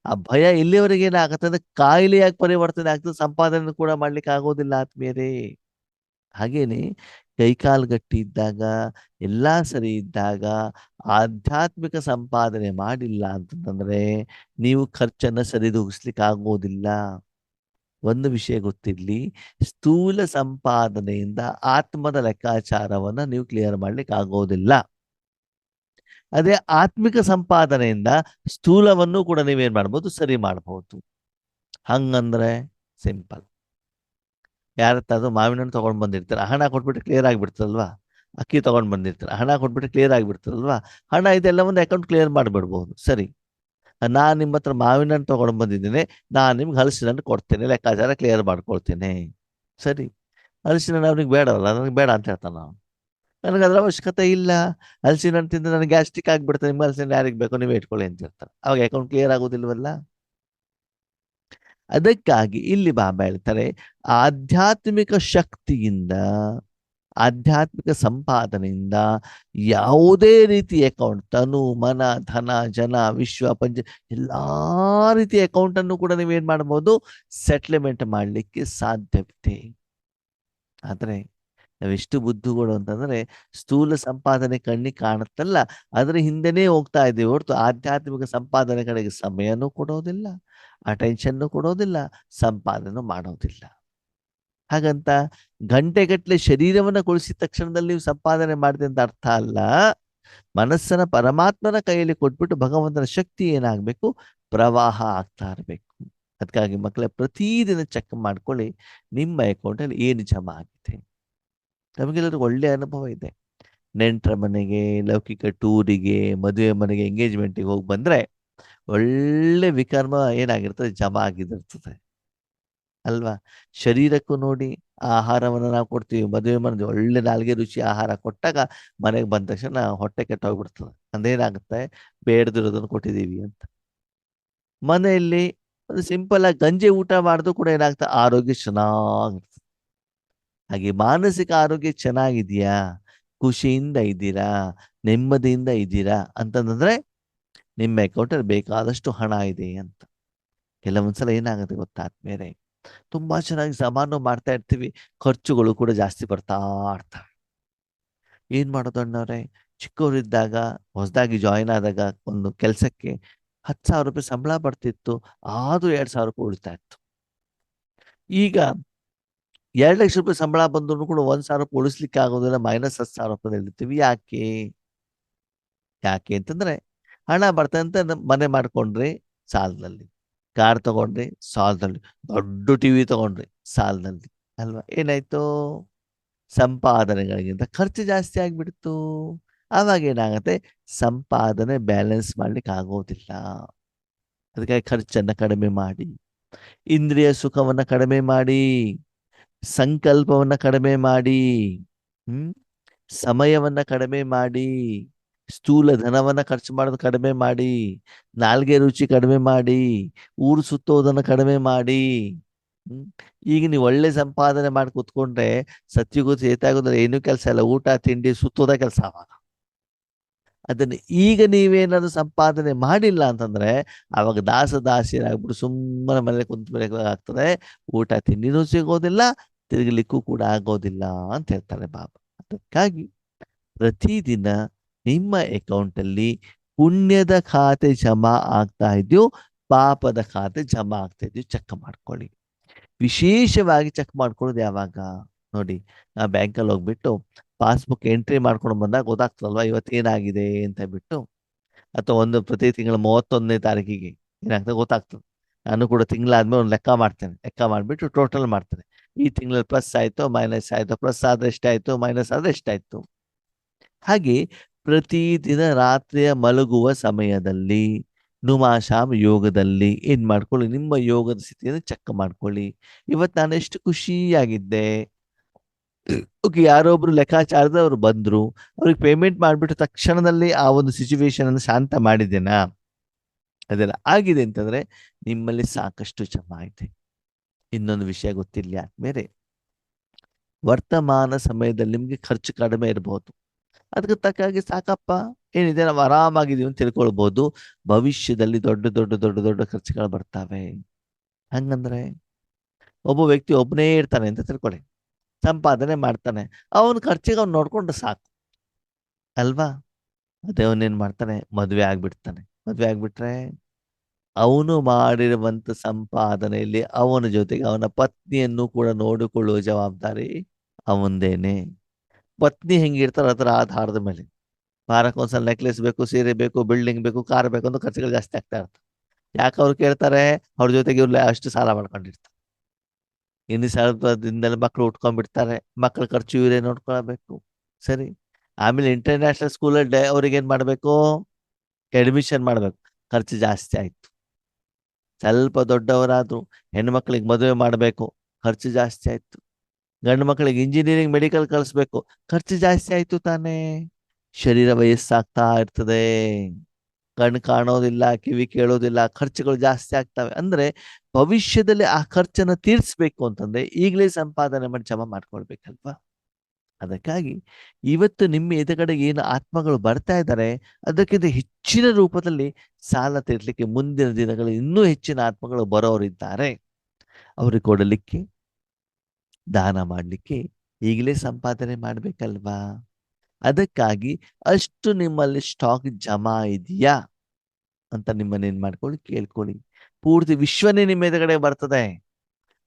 ಆ ಭಯ ಇಲ್ಲಿವರೆಗೆ ಏನಾಗುತ್ತೆ ಅಂದ್ರೆ ಕಾಯಿಲೆಯಾಗಿ ಪರಿವರ್ತನೆ ಆಗ್ತದೆ. ಸಂಪಾದನೆ ಕೂಡ ಮಾಡ್ಲಿಕ್ಕೆ ಆಗೋದಿಲ್ಲ ಆತ್ಮೀಯರೇ. ಹಾಗೇನೆ ಕೈಕಾಲು ಗಟ್ಟಿ ಇದ್ದಾಗ, ಎಲ್ಲ ಸರಿ ಇದ್ದಾಗ ಆಧ್ಯಾತ್ಮಿಕ ಸಂಪಾದನೆ ಮಾಡಿಲ್ಲ ಅಂತಂದ್ರೆ ನೀವು ಖರ್ಚನ್ನ ಸರಿದೂಗಿಸ್ಲಿಕ್ಕೆ ಆಗೋದಿಲ್ಲ ಒಂದು ವಿಷಯ ಗೊತ್ತಿರ್ಲಿ, ಸ್ಥೂಲ ಸಂಪಾದನೆಯಿಂದ ಆತ್ಮದ ಲೆಕ್ಕಾಚಾರವನ್ನ ನೀವು ಕ್ಲಿಯರ್ ಮಾಡ್ಲಿಕ್ಕೆ ಆಗೋದಿಲ್ಲ ಅದೇ ಆತ್ಮಿಕ ಸಂಪಾದನೆಯಿಂದ ಸ್ಥೂಲವನ್ನು ಕೂಡ ನೀವೇನ್ ಮಾಡ್ಬೋದು, ಸರಿ ಮಾಡ್ಬೋದು. ಹಂಗಂದ್ರೆ ಸಿಂಪಲ್ ಯಾರತ್ತಾದ್ರೂ ಮಾವಿನ ಹಣ್ಣು ತಗೊಂಡ್ ಬಂದಿರ್ತಾರೆ. ಹಣ ಕೊಟ್ಬಿಟ್ಟು ಕ್ಲಿಯರ್ ಆಗಿಬಿಡ್ತಲ್ವಾ ಅಕ್ಕಿ ತಗೊಂಡ್ ಬಂದಿರ್ತಾರೆ. ಹಣ ಕೊಟ್ಬಿಟ್ಟು ಕ್ಲಿಯರ್ ಆಗಿಬಿಡ್ತಲ್ವಾ ಹಣ ಇದೆಲ್ಲ ಒಂದು ಅಕೌಂಟ್ ಕ್ಲಿಯರ್ ಮಾಡಿಬಿಡ್ಬೋದು. ಸರಿ. ನಾನು ನಿಮ್ಮ ಹತ್ರ ಮಾವಿನ ಹಣ್ಣು ತಗೊಂಡ್ ಬಂದಿದ್ದೀನಿ. ನಾನು ನಿಮ್ಗೆ ಹಲಸಿನ ಹಣ್ಣು ಕೊಡ್ತೇನೆ. ಲೆಕ್ಕಾಚಾರ ಕ್ಲಿಯರ್ ಮಾಡ್ಕೊಳ್ತೇನೆ. ಸರಿ. ಹಲಸಿನ ಹಣ್ಣು ಅವ್ನಿಗೆ ಬೇಡವಲ್ಲ. ನನಗೆ ಬೇಡ ಅಂತ ಹೇಳ್ತಾನೆ ನಾವು ನನಗೆ ಅದರ ಅವಶ್ಯಕತೆ ಇಲ್ಲ. ಹಲಸಿನ ಹಣ್ಣು ತಿಂದ್ರೆ ನನಗೆ ಗ್ಯಾಸ್ಟಿಕ್ ಆಗಿಬಿಡ್ತಾನೆ ನಿಮ್ಮ ಹಲಸಿನ ಯಾರಿಗೆ ಬೇಕೋ ನೀವು ಇಟ್ಕೊಳ್ಳಿ ಅಂತ ಹೇಳ್ತಾರೆ ಅವಾಗ ಅಕೌಂಟ್ ಕ್ಲಿಯರ್ ಆಗೋದಿಲ್ವಲ್ಲ? ಅದಕ್ಕಾಗಿ ಇಲ್ಲಿ ಬಾಬಾ ಹೇಳ್ತಾರೆ, ಆಧ್ಯಾತ್ಮಿಕ ಶಕ್ತಿಯಿಂದ, ಆಧ್ಯಾತ್ಮಿಕ ಸಂಪಾದನೆಯಿಂದ ಯಾವುದೇ ರೀತಿ ಅಕೌಂಟ್ ತನು, ಮನ, ಧನ, ಜನ, ವಿಶ್ವ, ಪಂಚ, ಎಲ್ಲ ರೀತಿಯ ಅಕೌಂಟ್ ಅನ್ನು ಕೂಡ ಏನ್ ಮಾಡಬಹುದು ಸೆಟ್ಲ್ಮೆಂಟ್ ಮಾಡಲಿಕ್ಕೆ ಸಾಧ್ಯವಿದೆ. ಆದ್ರೆ ನಾವೆಷ್ಟು ಬುದ್ಧಿಗಳು ಅಂತಂದ್ರೆ ಸ್ಥೂಲ ಸಂಪಾದನೆ ಕಣ್ಣಿಗೆ ಕಾಣುತ್ತಲ್ಲ, ಅದ್ರ ಹಿಂದೆನೇ ಹೋಗ್ತಾ ಇದ್ದೀವಿ ಹೊರತು ಆಧ್ಯಾತ್ಮಿಕ ಸಂಪಾದನೆ ಕಡೆಗೆ ಸಮಯನೂ ಕೊಡೋದಿಲ್ಲ. ಅಟೆನ್ಷನ್ನು ಕೊಡೋದಿಲ್ಲ ಸಂಪಾದನೆ ಮಾಡೋದಿಲ್ಲ. ಹಾಗಂತ ಗಂಟೆಗಟ್ಟಲೆ ಶರೀರವನ್ನು ಕೊಳಿಸಿದ ತಕ್ಷಣದಲ್ಲಿ ನೀವು ಸಂಪಾದನೆ ಮಾಡಿದೆ ಅಂತ ಅರ್ಥ ಅಲ್ಲ. ಮನಸ್ಸನ್ನ ಪರಮಾತ್ಮನ ಕೈಯಲ್ಲಿ ಕೊಟ್ಬಿಟ್ಟು ಭಗವಂತನ ಶಕ್ತಿ ಏನಾಗಬೇಕು? ಪ್ರವಾಹ ಆಗ್ತಾ ಇರಬೇಕು. ಅದಕ್ಕಾಗಿ ಮಕ್ಕಳ ಪ್ರತಿದಿನ ಚೆಕ್ ಮಾಡ್ಕೊಳ್ಳಿ, ನಿಮ್ಮ ಅಕೌಂಟಲ್ಲಿ ಏನು ಜಮಾ ಆಗಿದೆ? ನಮಗೆಲ್ಲರಿಗೂ ಒಳ್ಳೆ ಅನುಭವ ಇದೆ. ನೆಂಟರ ಮನೆಗೆ, ಲೌಕಿಕ ಟೂರಿಗೆ ಮದುವೆ ಮನೆಗೆ ಎಂಗೇಜ್ಮೆಂಟಿಗೆ ಹೋಗಿ ಬಂದ್ರೆ ಒಳ್ಳೆ ವಿಕರ್ಮ ಏನಾಗಿರ್ತದೆ? ಜಮ ಆಗಿದ್ದಿರ್ತದೆ ಅಲ್ವಾ? ಶರೀರಕ್ಕೂ ನೋಡಿ ಆಹಾರವನ್ನು ನಾವು ಕೊಡ್ತೀವಿ. ಮದುವೆ ಮನೆ ಒಳ್ಳೆ ನಾಲ್ಗೆ ರುಚಿ ಆಹಾರ ಕೊಟ್ಟಾಗ ಮನೆಗೆ ಬಂದ ತಕ್ಷಣ ಹೊಟ್ಟೆ ಕೆಟ್ಟೋಗ್ಬಿಡ್ತದೆ. ಅಂದೇನಾಗುತ್ತೆ? ಬೇಡದಿರೋದನ್ನು ಕೊಟ್ಟಿದ್ದೀವಿ ಅಂತ. ಮನೆಯಲ್ಲಿ ಒಂದು ಸಿಂಪಲ್ ಆಗಿ ಗಂಜಿ ಊಟ ಮಾಡಿದ್ರು ಕೂಡ ಏನಾಗ್ತದೆ ಆರೋಗ್ಯ ಚೆನ್ನಾಗಿರ್ತದೆ. ಹಾಗೆ ಮಾನಸಿಕ ಆರೋಗ್ಯ ಚೆನ್ನಾಗಿದೆಯಾ? ಖುಷಿಯಿಂದ ಇದ್ದೀರಾ? ನೆಮ್ಮದಿಯಿಂದ ಇದ್ದೀರಾ? ಅಂತಂದ್ರೆ ನಿಮ್ಮ ಅಕೌಂಟಲ್ಲಿ ಬೇಕಾದಷ್ಟು ಹಣ ಇದೆ ಅಂತ. ಕೆಲವೊಂದ್ಸಲ ಏನಾಗುತ್ತೆ ಗೊತ್ತಾದ್ಮೇಲೆ ತುಂಬಾ ಚೆನ್ನಾಗಿ ಜಮಾನು ಮಾಡ್ತಾ ಇರ್ತೀವಿ, ಖರ್ಚುಗಳು ಕೂಡ ಜಾಸ್ತಿ ಬರ್ತಾ ಇರ್ತವೆ. ಏನ್ ಮಾಡೋದು ಅಣ್ಣವ್ರೆ? ಚಿಕ್ಕವರಿದ್ದಾಗ, ಹೊಸದಾಗಿ ಜಾಯಿನ್ ಆದಾಗ ಒಂದು ಕೆಲಸಕ್ಕೆ ಹತ್ತು ಸಾವಿರ ರೂಪಾಯಿ ಸಂಬಳ ಬರ್ತಿತ್ತು, ಆದ್ರೂ ಎರಡ್ ಸಾವಿರ ರೂಪಾಯಿ ಉಳಿತಾ ಇತ್ತು. ಈಗ ಎರಡು ಲಕ್ಷ ರೂಪಾಯಿ ಸಂಬಳ ಬಂದ್ರು ಕೂಡ ಒಂದ್ ಸಾವಿರ ರೂಪಾಯಿ ಉಳಿಸ್ಲಿಕ್ಕೆ ಆಗೋದಿಲ್ಲ ಮೈನಸ್ ಹತ್ತು ಸಾವಿರ ರೂಪಾಯಿ ಇರ್ತೀವಿ ಯಾಕೆ? ಯಾಕೆ ಅಂತಂದ್ರೆ ಹಣ ಬರ್ತಂತೆ ಮನೆ ಮಾಡ್ಕೊಂಡ್ರಿ ಸಾಲದಲ್ಲಿ. ಕಾರ್ ತಗೊಂಡ್ರಿ ಸಾಲದಲ್ಲಿ. ದೊಡ್ಡ ಟಿವಿ ತಗೊಂಡ್ರಿ ಸಾಲದಲ್ಲಿ. ಅಲ್ವಾ? ಏನಾಯ್ತು? ಸಂಪಾದನೆಗಳಿಗಿಂತ ಖರ್ಚು ಜಾಸ್ತಿ ಆಗ್ಬಿಡ್ತು. ಆವಾಗ ಏನಾಗತ್ತೆ? ಸಂಪಾದನೆ ಬ್ಯಾಲೆನ್ಸ್ ಮಾಡ್ಲಿಕ್ಕೆ ಆಗೋದಿಲ್ಲ. ಅದಕ್ಕಾಗಿ ಖರ್ಚನ್ನ ಕಡಿಮೆ ಮಾಡಿ. ಇಂದ್ರಿಯ ಸುಖವನ್ನ ಕಡಿಮೆ ಮಾಡಿ. ಸಂಕಲ್ಪವನ್ನ ಕಡಿಮೆ ಮಾಡಿ. ಹ್ಮ್? ಸಮಯವನ್ನ ಕಡಿಮೆ ಮಾಡಿ. ಸ್ಥೂಲ ಧನವನ್ನ ಖರ್ಚು ಮಾಡೋದು ಕಡಿಮೆ ಮಾಡಿ, ನಾಲ್ಗೆ ರುಚಿ ಕಡಿಮೆ ಮಾಡಿ, ಊರು ಸುತ್ತೋದನ್ನ ಕಡಿಮೆ ಮಾಡಿ ಈಗ ನೀವು ಒಳ್ಳೆ ಸಂಪಾದನೆ ಮಾಡಿ ಕೂತ್ಕೊಂಡ್ರೆ ಸತ್ಯಗೂ ಏತಾಗೋದ್ರೆ ಏನೂ ಕೆಲಸ ಇಲ್ಲ, ಊಟ, ತಿಂಡಿ, ಸುತ್ತೋದ ಕೆಲಸ ಅವಾಗ. ಅದನ್ನ ಈಗ ನೀವೇನಾದ್ರು ಸಂಪಾದನೆ ಮಾಡಿಲ್ಲ ಅಂತಂದ್ರೆ, ಅವಾಗ ದಾಸ ದಾಸಿಯರಾಗ್ಬಿಟ್ಟು ಸುಮ್ಮನೆ ಮನೇಲಿ ಕುಂತ್ಬೇಕಾಗ್ತದೆ ಊಟ, ತಿಂಡಿನೂ ಸಿಗೋದಿಲ್ಲ, ತಿರುಗಲಿಕ್ಕೂ ಕೂಡ ಆಗೋದಿಲ್ಲ ಅಂತ ಹೇಳ್ತಾರೆ ಬಾಬಾ. ಅದಕ್ಕಾಗಿ ಪ್ರತಿದಿನ ನಿಮ್ಮ ಅಕೌಂಟ್ ಅಲ್ಲಿ ಪುಣ್ಯದ ಖಾತೆ ಜಮಾ ಆಗ್ತಾ ಇದೆಯೋ, ಪಾಪದ ಖಾತೆ ಜಮಾ ಆಗ್ತಾ ಇದೆಯೋ ಚೆಕ್ ಮಾಡ್ಕೊಳ್ಳಿ. ವಿಶೇಷವಾಗಿ ಚೆಕ್ ಮಾಡ್ಕೊಳ್ಳೋದು ಯಾವಾಗ? ನೋಡಿ, ನಾ ಬ್ಯಾಂಕಲ್ಲಿ ಹೋಗ್ಬಿಟ್ಟು ಪಾಸ್ಬುಕ್ ಎಂಟ್ರಿ ಮಾಡ್ಕೊಂಡು ಬಂದಾಗ ಗೊತ್ತಾಗ್ತದಲ್ವಾ ಇವತ್ತೇನಾಗಿದೆ ಅಂತ ಬಿಟ್ಟು ಅಥವಾ ಒಂದು ಪ್ರತಿ ತಿಂಗಳ ಮೂವತ್ತೊಂದನೇ ತಾರೀಕಿಗೆ ಏನಾಗ್ತದೆ ಗೊತ್ತಾಗ್ತದೆ. ನಾನು ಕೂಡ ತಿಂಗಳಾದ್ಮೇಲೆ ಒಂದು ಲೆಕ್ಕ ಮಾಡ್ತೇನೆ. ಲೆಕ್ಕ ಮಾಡಿಬಿಟ್ಟು ಟೋಟಲ್ ಮಾಡ್ತೇನೆ. ಈ ತಿಂಗಳಲ್ಲಿ ಪ್ಲಸ್ ಆಯಿತು ಮೈನಸ್ ಆಯಿತು ಪ್ಲಸ್ ಆದ್ರೆ ಎಷ್ಟಾಯಿತು ಮೈನಸ್ ಆದ್ರೆ ಎಷ್ಟಾಯಿತು ಹಾಗೆ ಪ್ರತಿದಿನ ರಾತ್ರಿಯ ಮಲಗುವ ಸಮಯದಲ್ಲಿ, ನುಮಾಶಾಮ ಯೋಗದಲ್ಲಿ ಏನ್ ಮಾಡ್ಕೊಳ್ಳಿ, ನಿಮ್ಮ ಯೋಗದ ಸ್ಥಿತಿಯನ್ನು ಚೆಕ್ ಮಾಡ್ಕೊಳ್ಳಿ. ಇವತ್ತು ನಾನು ಎಷ್ಟು ಖುಷಿಯಾಗಿದ್ದೆ. ಓಕೆ, ಯಾರೊಬ್ರು ಲೆಕ್ಕಾಚಾರದವ್ರು ಬಂದ್ರು. ಅವ್ರಿಗೆ ಪೇಮೆಂಟ್ ಮಾಡಿಬಿಟ್ಟು ತಕ್ಷಣದಲ್ಲಿ ಆ ಒಂದು ಸಿಚುವೇಶನ್ ಅನ್ನು ಶಾಂತ ಮಾಡಿದ್ದೇನಾ? ಅದೆಲ್ಲ ಆಗಿದೆ ಅಂತಂದ್ರೆ, ನಿಮ್ಮಲ್ಲಿ ಸಾಕಷ್ಟು ಚೆನ್ನಾಗಿದೆ ಇನ್ನೊಂದು ವಿಷಯ ಗೊತ್ತಿಲ್ಲ ಆದ್ಮೇಲೆ ವರ್ತಮಾನ ಸಮಯದಲ್ಲಿ ನಿಮ್ಗೆ ಖರ್ಚು ಕಡಿಮೆ ಇರಬಹುದು ಅದಕ್ಕೆ ಹಾಗೆ ಸಾಕಪ್ಪ, ಏನಿದೆ ನಾವು ಆರಾಮಾಗಿದ್ದೀವಿ ಅಂತ ತಿಳ್ಕೊಳ್ಬೋದು. ಭವಿಷ್ಯದಲ್ಲಿ ದೊಡ್ಡ ದೊಡ್ಡ ದೊಡ್ಡ ದೊಡ್ಡ ಖರ್ಚುಗಳು ಬರ್ತವೆ. ಹಂಗಂದ್ರೆ ಒಬ್ಬ ವ್ಯಕ್ತಿ ಒಬ್ಬನೇ ಇರ್ತಾನೆ ಅಂತ ತಿಳ್ಕೊಳ್ಳಿ. ಸಂಪಾದನೆ ಮಾಡ್ತಾನೆ. ಅವನ ಖರ್ಚಿಗೆ ಅವ್ನು ನೋಡ್ಕೊಂಡು ಸಾಕು. ಅಲ್ವಾ? ಅದೇ ಅವನೇನ್ ಮಾಡ್ತಾನೆ? ಮದುವೆ ಆಗ್ಬಿಡ್ತಾನೆ. ಮದ್ವೆ ಆಗ್ಬಿಟ್ರೆ ಅವನು ಮಾಡಿರುವಂತ ಸಂಪಾದನೆಯಲ್ಲಿ ಅವನ ಜೊತೆಗೆ ಅವನ ಪತ್ನಿಯನ್ನು ಕೂಡ ನೋಡಿಕೊಳ್ಳುವ ಜವಾಬ್ದಾರಿ ಅವಂದೇನೆ ಪತ್ನಿ ಹೆಂಗಿರ್ತಾರ ಅದರ ಆಧಾರದ ಮೇಲೆ. ವಾರಕ್ಕೆ ಒಂದ್ಸಲ ನೆಕ್ಲೆಸ್ ಬೇಕು, ಸೀರೆ ಬೇಕು ಬಿಲ್ಡಿಂಗ್ ಬೇಕು ಕಾರ್ ಬೇಕು ಅಂತ ಖರ್ಚುಗಳು ಜಾಸ್ತಿ ಆಗ್ತಾ ಇರ್ತವೆ ಯಾಕೆ ಅವ್ರು ಕೇಳ್ತಾರೆ? ಅವ್ರ ಜೊತೆಗೆ ಇವ್ರು ಅಷ್ಟು ಸಾಲ ಮಾಡ್ಕೊಂಡಿರ್ತಾರೆ. ಇನ್ನು ಸಾಲದಿಂದಲೇ ಮಕ್ಕಳು ಉಟ್ಕೊಂಡ್ಬಿಡ್ತಾರೆ. ಮಕ್ಕಳ ಖರ್ಚು ಇವರೇ ನೋಡ್ಕೊಳ್ಬೇಕು. ಸರಿ. ಆಮೇಲೆ ಇಂಟರ್ನ್ಯಾಷನಲ್ ಸ್ಕೂಲಲ್ಲಿ ಅವ್ರಿಗೆ ಏನು ಮಾಡಬೇಕು? ಅಡ್ಮಿಷನ್ ಮಾಡಬೇಕು. ಖರ್ಚು ಜಾಸ್ತಿ ಆಯ್ತು. ಸ್ವಲ್ಪ ದೊಡ್ಡವರಾದ್ರು ಹೆಣ್ಮಕ್ಳಿಗೆ ಮದುವೆ ಮಾಡಬೇಕು. ಖರ್ಚು ಜಾಸ್ತಿ ಆಯ್ತು. ಗಂಡು ಮಕ್ಕಳಿಗೆ ಇಂಜಿನಿಯರಿಂಗ್ ಮೆಡಿಕಲ್ ಕಲಿಸ್ಬೇಕು ಖರ್ಚು ಜಾಸ್ತಿ ಆಯ್ತು ತಾನೇ. ಶರೀರ ವಯಸ್ಸಾಗ್ತಾ ಇರ್ತದೆ. ಕಣ್ಣು ಕಾಣೋದಿಲ್ಲ, ಕಿವಿ ಕೇಳೋದಿಲ್ಲ, ಖರ್ಚುಗಳು ಜಾಸ್ತಿ ಆಗ್ತವೆ. ಅಂದ್ರೆ ಭವಿಷ್ಯದಲ್ಲಿ ಆ ಖರ್ಚನ್ನ ತೀರಿಸ್ಬೇಕು ಅಂತಂದ್ರೆ ಈಗಲೇ ಸಂಪಾದನೆ ಮಾಡಿ ಜಮಾ ಮಾಡ್ಕೊಳ್ಬೇಕಲ್ವಾ? ಅದಕ್ಕಾಗಿ ಇವತ್ತು ನಿಮ್ಮ ಎದುರುಗಡೆಗೆ ಏನು ಆತ್ಮಗಳು ಬರ್ತಾ ಇದ್ದಾರೆ, ಅದಕ್ಕಿಂತ ಹೆಚ್ಚಿನ ರೂಪದಲ್ಲಿ ಸಾಲ ತೀರ್ಲಿಕ್ಕೆ ಮುಂದಿನ ದಿನಗಳಲ್ಲಿ ಇನ್ನೂ ಹೆಚ್ಚಿನ ಆತ್ಮಗಳು ಬರೋರಿದ್ದಾರೆ. ಅವ್ರಿಗೆ ಕೊಡಲಿಕ್ಕೆ ದಾನ ಮಾಡಲಿಕ್ಕೆ ಈಗಲೇ ಸಂಪಾದನೆ ಮಾಡ್ಬೇಕಲ್ವಾ? ಅದಕ್ಕಾಗಿ ಅಷ್ಟು ನಿಮ್ಮಲ್ಲಿ ಸ್ಟಾಕ್ ಜಮಾ ಇದೆಯಾ? ಅಂತ ನಿಮ್ಮನ್ನ ಏನ್ ಮಾಡ್ಕೊಳ್ಳಿ, ಕೇಳ್ಕೊಳ್ಳಿ. ಪೂರ್ತಿ ವಿಶ್ವನೇ ನಿಮ್ಮ ಎದುರುಗಡೆ ಬರ್ತದೆ.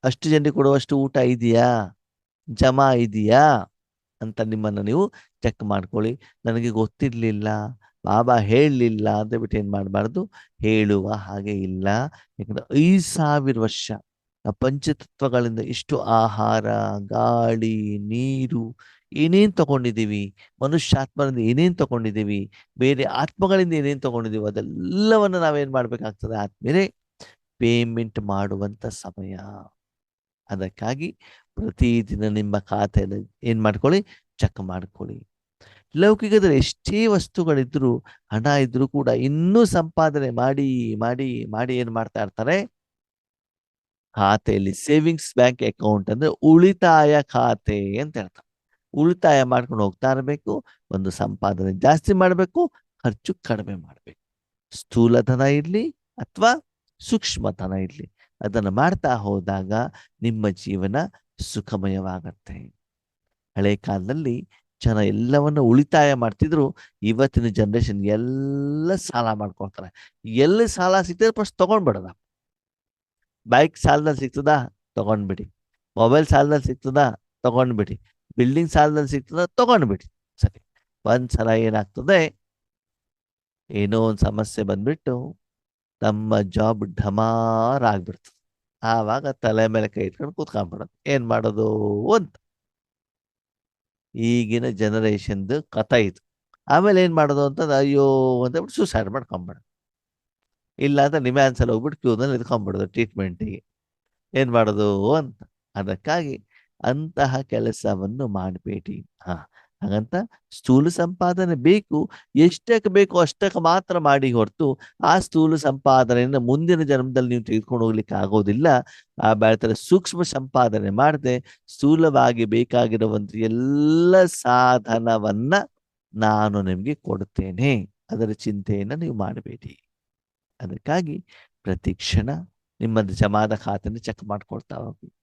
ಅಷ್ಟು ಜನರಿಗೆ ಕೊಡುವಷ್ಟು ಊಟ ಇದೆಯಾ? ಜಮಾ ಇದೆಯಾ? ಅಂತ ನಿಮ್ಮನ್ನ ನೀವು ಚೆಕ್ ಮಾಡ್ಕೊಳ್ಳಿ. ನನಗೆ ಗೊತ್ತಿರಲಿಲ್ಲ, ಬಾಬಾ ಹೇಳಲಿಲ್ಲ ಅಂತ ಬಿಟ್ಟು ಏನ್ ಮಾಡಬಾರ್ದು? ಹೇಳುವ ಹಾಗೆ ಇಲ್ಲ. ಯಾಕಂದ್ರೆ ಐದು ಸಾವಿರ ವರ್ಷ ಪಂಚತತ್ವಗಳಿಂದ ಎಷ್ಟು ಆಹಾರ, ಗಾಳಿ, ನೀರು ಏನೇನು ತಗೊಂಡಿದ್ದೀವಿ ಮನುಷ್ಯಾತ್ಮರಿಂದ ಏನೇನು ತಗೊಂಡಿದ್ದೀವಿ, ಬೇರೆ ಆತ್ಮಗಳಿಂದ ಏನೇನು ತಗೊಂಡಿದ್ದೀವಿ, ಅದೆಲ್ಲವನ್ನು ನಾವೇನು ಮಾಡಬೇಕಾಗ್ತದೆ? ಆದ್ಮೇಲೆ ಪೇಮೆಂಟ್ ಮಾಡುವಂಥ ಸಮಯ. ಅದಕ್ಕಾಗಿ ಪ್ರತಿದಿನ ನಿಮ್ಮ ಖಾತೆಯಲ್ಲಿ ಏನು ಮಾಡ್ಕೊಳ್ಳಿ? ಚೆಕ್ ಮಾಡ್ಕೊಳ್ಳಿ. ಲೌಕಿಕದಲ್ಲಿ ಎಷ್ಟೇ ವಸ್ತುಗಳಿದ್ರು, ಹಣ ಇದ್ರೂ ಕೂಡ ಇನ್ನೂ ಸಂಪಾದನೆ ಮಾಡಿ ಮಾಡಿ ಮಾಡಿ ಏನು ಮಾಡ್ತಾ ಇರ್ತಾರೆ? ಖಾತೆಯಲ್ಲಿ ಸೇವಿಂಗ್ಸ್ ಬ್ಯಾಂಕ್ ಅಕೌಂಟ್ ಅಂದ್ರೆ ಉಳಿತಾಯ ಖಾತೆ ಅಂತ ಹೇಳ್ತಾರೆ. ಉಳಿತಾಯ ಮಾಡ್ಕೊಂಡು ಹೋಗ್ತಾ ಇರಬೇಕು ಒಂದು ಸಂಪಾದನೆ ಜಾಸ್ತಿ ಮಾಡಬೇಕು, ಖರ್ಚು ಕಡಿಮೆ ಮಾಡಬೇಕು. ಸ್ಥೂಲಧನ ಇರಲಿ ಅಥವಾ ಸೂಕ್ಷ್ಮತನ ಇರಲಿ. ಇರ್ಲಿ ಅದನ್ನು ಮಾಡ್ತಾ ಹೋದಾಗ ನಿಮ್ಮ ಜೀವನ ಸುಖಮಯವಾಗತ್ತೆ. ಹಳೆ ಕಾಲದಲ್ಲಿ ಜನ ಎಲ್ಲವನ್ನ ಉಳಿತಾಯ ಮಾಡ್ತಿದ್ರು, ಇವತ್ತಿನ ಜನರೇಷನ್ ಎಲ್ಲ ಸಾಲ ಮಾಡ್ಕೊಳ್ತಾರೆ. ಎಲ್ಲಿ ಸಾಲ ಸಿಗ್ತದೆ ಫಸ್ಟ್ ತಗೊಂಡ್ಬಿಡದ ಬೈಕ್ ಸಾಲದಲ್ಲಿ ಸಿಗ್ತದ? ತಗೊಂಡ್ಬಿಡಿ. ಮೊಬೈಲ್ ಸಾಲದಲ್ಲಿ ಸಿಗ್ತದ? ತಗೊಂಡ್ಬಿಡಿ. ಬಿಲ್ಡಿಂಗ್ ಸಾಲದಲ್ಲಿ ಸಿಗ್ತದ? ತಗೊಂಡ್ಬಿಡಿ. ಸರಿ. ಒಂದ್ಸಲ ಏನಾಗ್ತದೆ? ಏನೋ ಒಂದು ಸಮಸ್ಯೆ ಬಂದ್ಬಿಟ್ಟು ನಮ್ಮ ಜಾಬ್ ಢಮಾರ್ ಆಗ್ಬಿಡ್ತದೆ. ಆವಾಗ ತಲೆ ಮೇಲೆ ಕೈ ಇಟ್ಕೊಂಡು ಕೂತ್ಕೊಂಡ್ಬಿಡೋದು ಏನ್ ಮಾಡೋದು ಅಂತ. ಈಗಿನ ಜನರೇಷನ್ದು ಕಥ ಇದು. ಆಮೇಲೆ ಏನ್ ಮಾಡೋದು ಅಂತ ಅಯ್ಯೋ, ಅಂತ ಬಿಟ್ಟು ಸೂಸೈಡ್ ಮಾಡ್ಕೊಂಬಿಡೋದು. ಇಲ್ಲ ಅಂತ ನಿಮ್ಯಾನ್ಸಲ್ಲಿ ಹೋಗ್ಬಿಟ್ಟು ಕ್ಯೂನಲ್ಲಿ ನಿಂತ್ಕೊಂಡ್ಬಿಡೋದು ಟ್ರೀಟ್ಮೆಂಟಿಗೆ ಏನ್ ಮಾಡೋದು ಅಂತ. ಅದಕ್ಕಾಗಿ ಅಂತಹ ಕೆಲಸವನ್ನು ಮಾಡಬೇಡಿ. ಹಾ, ಹಾಗಂತ ಸ್ಥೂಲ ಸಂಪಾದನೆ ಬೇಕು. ಎಷ್ಟಕ್ಕೆ ಬೇಕು ಅಷ್ಟಕ್ಕೆ ಮಾತ್ರ ಮಾಡಿ ಹೊರತು ಆ ಸ್ಥೂಲ ಸಂಪಾದನೆಯನ್ನು ಮುಂದಿನ ಜನ್ಮದಲ್ಲಿ ನೀವು ತೆಗೆದುಕೊಂಡು ಹೋಗ್ಲಿಕ್ಕೆ ಆಗೋದಿಲ್ಲ. ಆ ಬೆಳೆತರ ಸೂಕ್ಷ್ಮ ಸಂಪಾದನೆ ಮಾಡದೆ ಸ್ಥೂಲವಾಗಿ ಬೇಕಾಗಿರುವಂತ ಎಲ್ಲ ಸಾಧನವನ್ನ ನಾನು ನಿಮಗೆ ಕೊಡ್ತೇನೆ. ಅದರ ಚಿಂತೆಯನ್ನು ನೀವು ಮಾಡಬೇಡಿ. ಅದಕ್ಕಾಗಿ ಪ್ರತಿ ಕ್ಷಣ ನಿಮ್ಮ ಜಮಾದ ಖಾತೆನ ಚೆಕ್ ಮಾಡ್ಕೊಳ್ತಾ ಹೋಗಿ.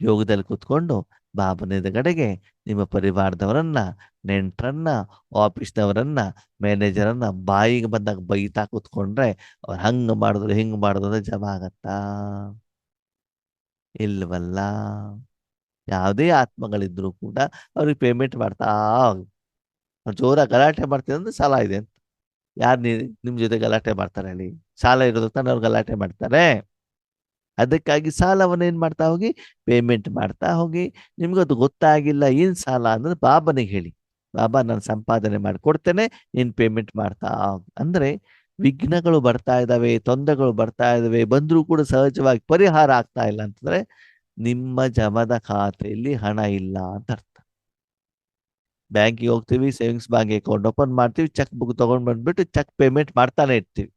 ಯೋಗದಲ್ಲಿ ಕೂತ್ಕೊಂಡು ಬಾಬನ ಕಡೆಗೆ ನಿಮ್ಮ ಪರಿವಾರದವರನ್ನ, ನೆಂಟರನ್ನ ಆಫೀಸ್ನವರನ್ನ ಮ್ಯಾನೇಜರನ್ನ ಬಾಯಿಗೆ ಬಂದಾಗ ಬೈತಾ ಕೂತ್ಕೊಂಡ್ರೆ ಅವ್ರು ಹಂಗ ಮಾಡಿದ್ರು, ಹಿಂಗ್ ಮಾಡಿದ್ರು ಅಂದ್ರೆ ಜಮ ಆಗತ್ತಾ? ಇಲ್ವಲ್ಲ? ಯಾವುದೇ ಆತ್ಮಗಳಿದ್ರು ಕೂಡ ಅವ್ರಿಗೆ ಪೇಮೆಂಟ್ ಮಾಡ್ತಾ ಜೋರ ಗಲಾಟೆ ಅಂದ್ರೆ ಸಾಲ ಇದೆ ಅಂತ. ಯಾರು ನೀ, ನಿಮ್ ಜೊತೆ ಗಲಾಟೆ ಮಾಡ್ತಾರೆ ಹೇಳಿ. ಸಾಲ ಇರೋದ್ರ ತಾನೆ ಅವ್ರು ಗಲಾಟೆ ಮಾಡ್ತಾರೆ. ಅದಕ್ಕಾಗಿ ಸಾಲವನ್ನು ಏನು ಮಾಡ್ತಾ ಹೋಗಿ ಪೇಮೆಂಟ್ ಮಾಡ್ತಾ ಹೋಗಿ, ನಿಮ್ಗದು ಗೊತ್ತಾಗಿಲ್ಲ ಏನು ಸಾಲ ಅಂದ್ರೆ ಬಾಬನಿಗೆ ಹೇಳಿ. ಬಾಬಾ ನಾನು ಸಂಪಾದನೆ ಮಾಡಿಕೊಡ್ತೇನೆ, ನೀನ್ ಪೇಮೆಂಟ್ ಮಾಡ್ತಾ ಹೋಗಿ. ಅಂದ್ರೆ ವಿಘ್ನಗಳು ಬರ್ತಾ ಇದ್ದಾವೆ ತೊಂದರೆಗಳು ಬರ್ತಾ ಇದ್ದಾವೆ ಬಂದರೂ ಕೂಡ ಸಹಜವಾಗಿ ಪರಿಹಾರ ಆಗ್ತಾ ಇಲ್ಲ ಅಂತಂದ್ರೆ ನಿಮ್ಮ ಜಮದ ಖಾತೆಯಲ್ಲಿ ಹಣ ಇಲ್ಲ ಅಂತ ಅರ್ಥ. ಬ್ಯಾಂಕಿಗೆ ಹೋಗ್ತೀವಿ, ಸೇವಿಂಗ್ಸ್ ಬ್ಯಾಂಕ್ ಅಕೌಂಟ್ ಓಪನ್ ಮಾಡ್ತೀವಿ, ಚೆಕ್ ಬುಕ್ ತಗೊಂಡ್ ಬಂದ್ಬಿಟ್ಟು ಚೆಕ್ ಪೇಮೆಂಟ್ ಮಾಡ್ತಾನೆ ಇರ್ತೀವಿ.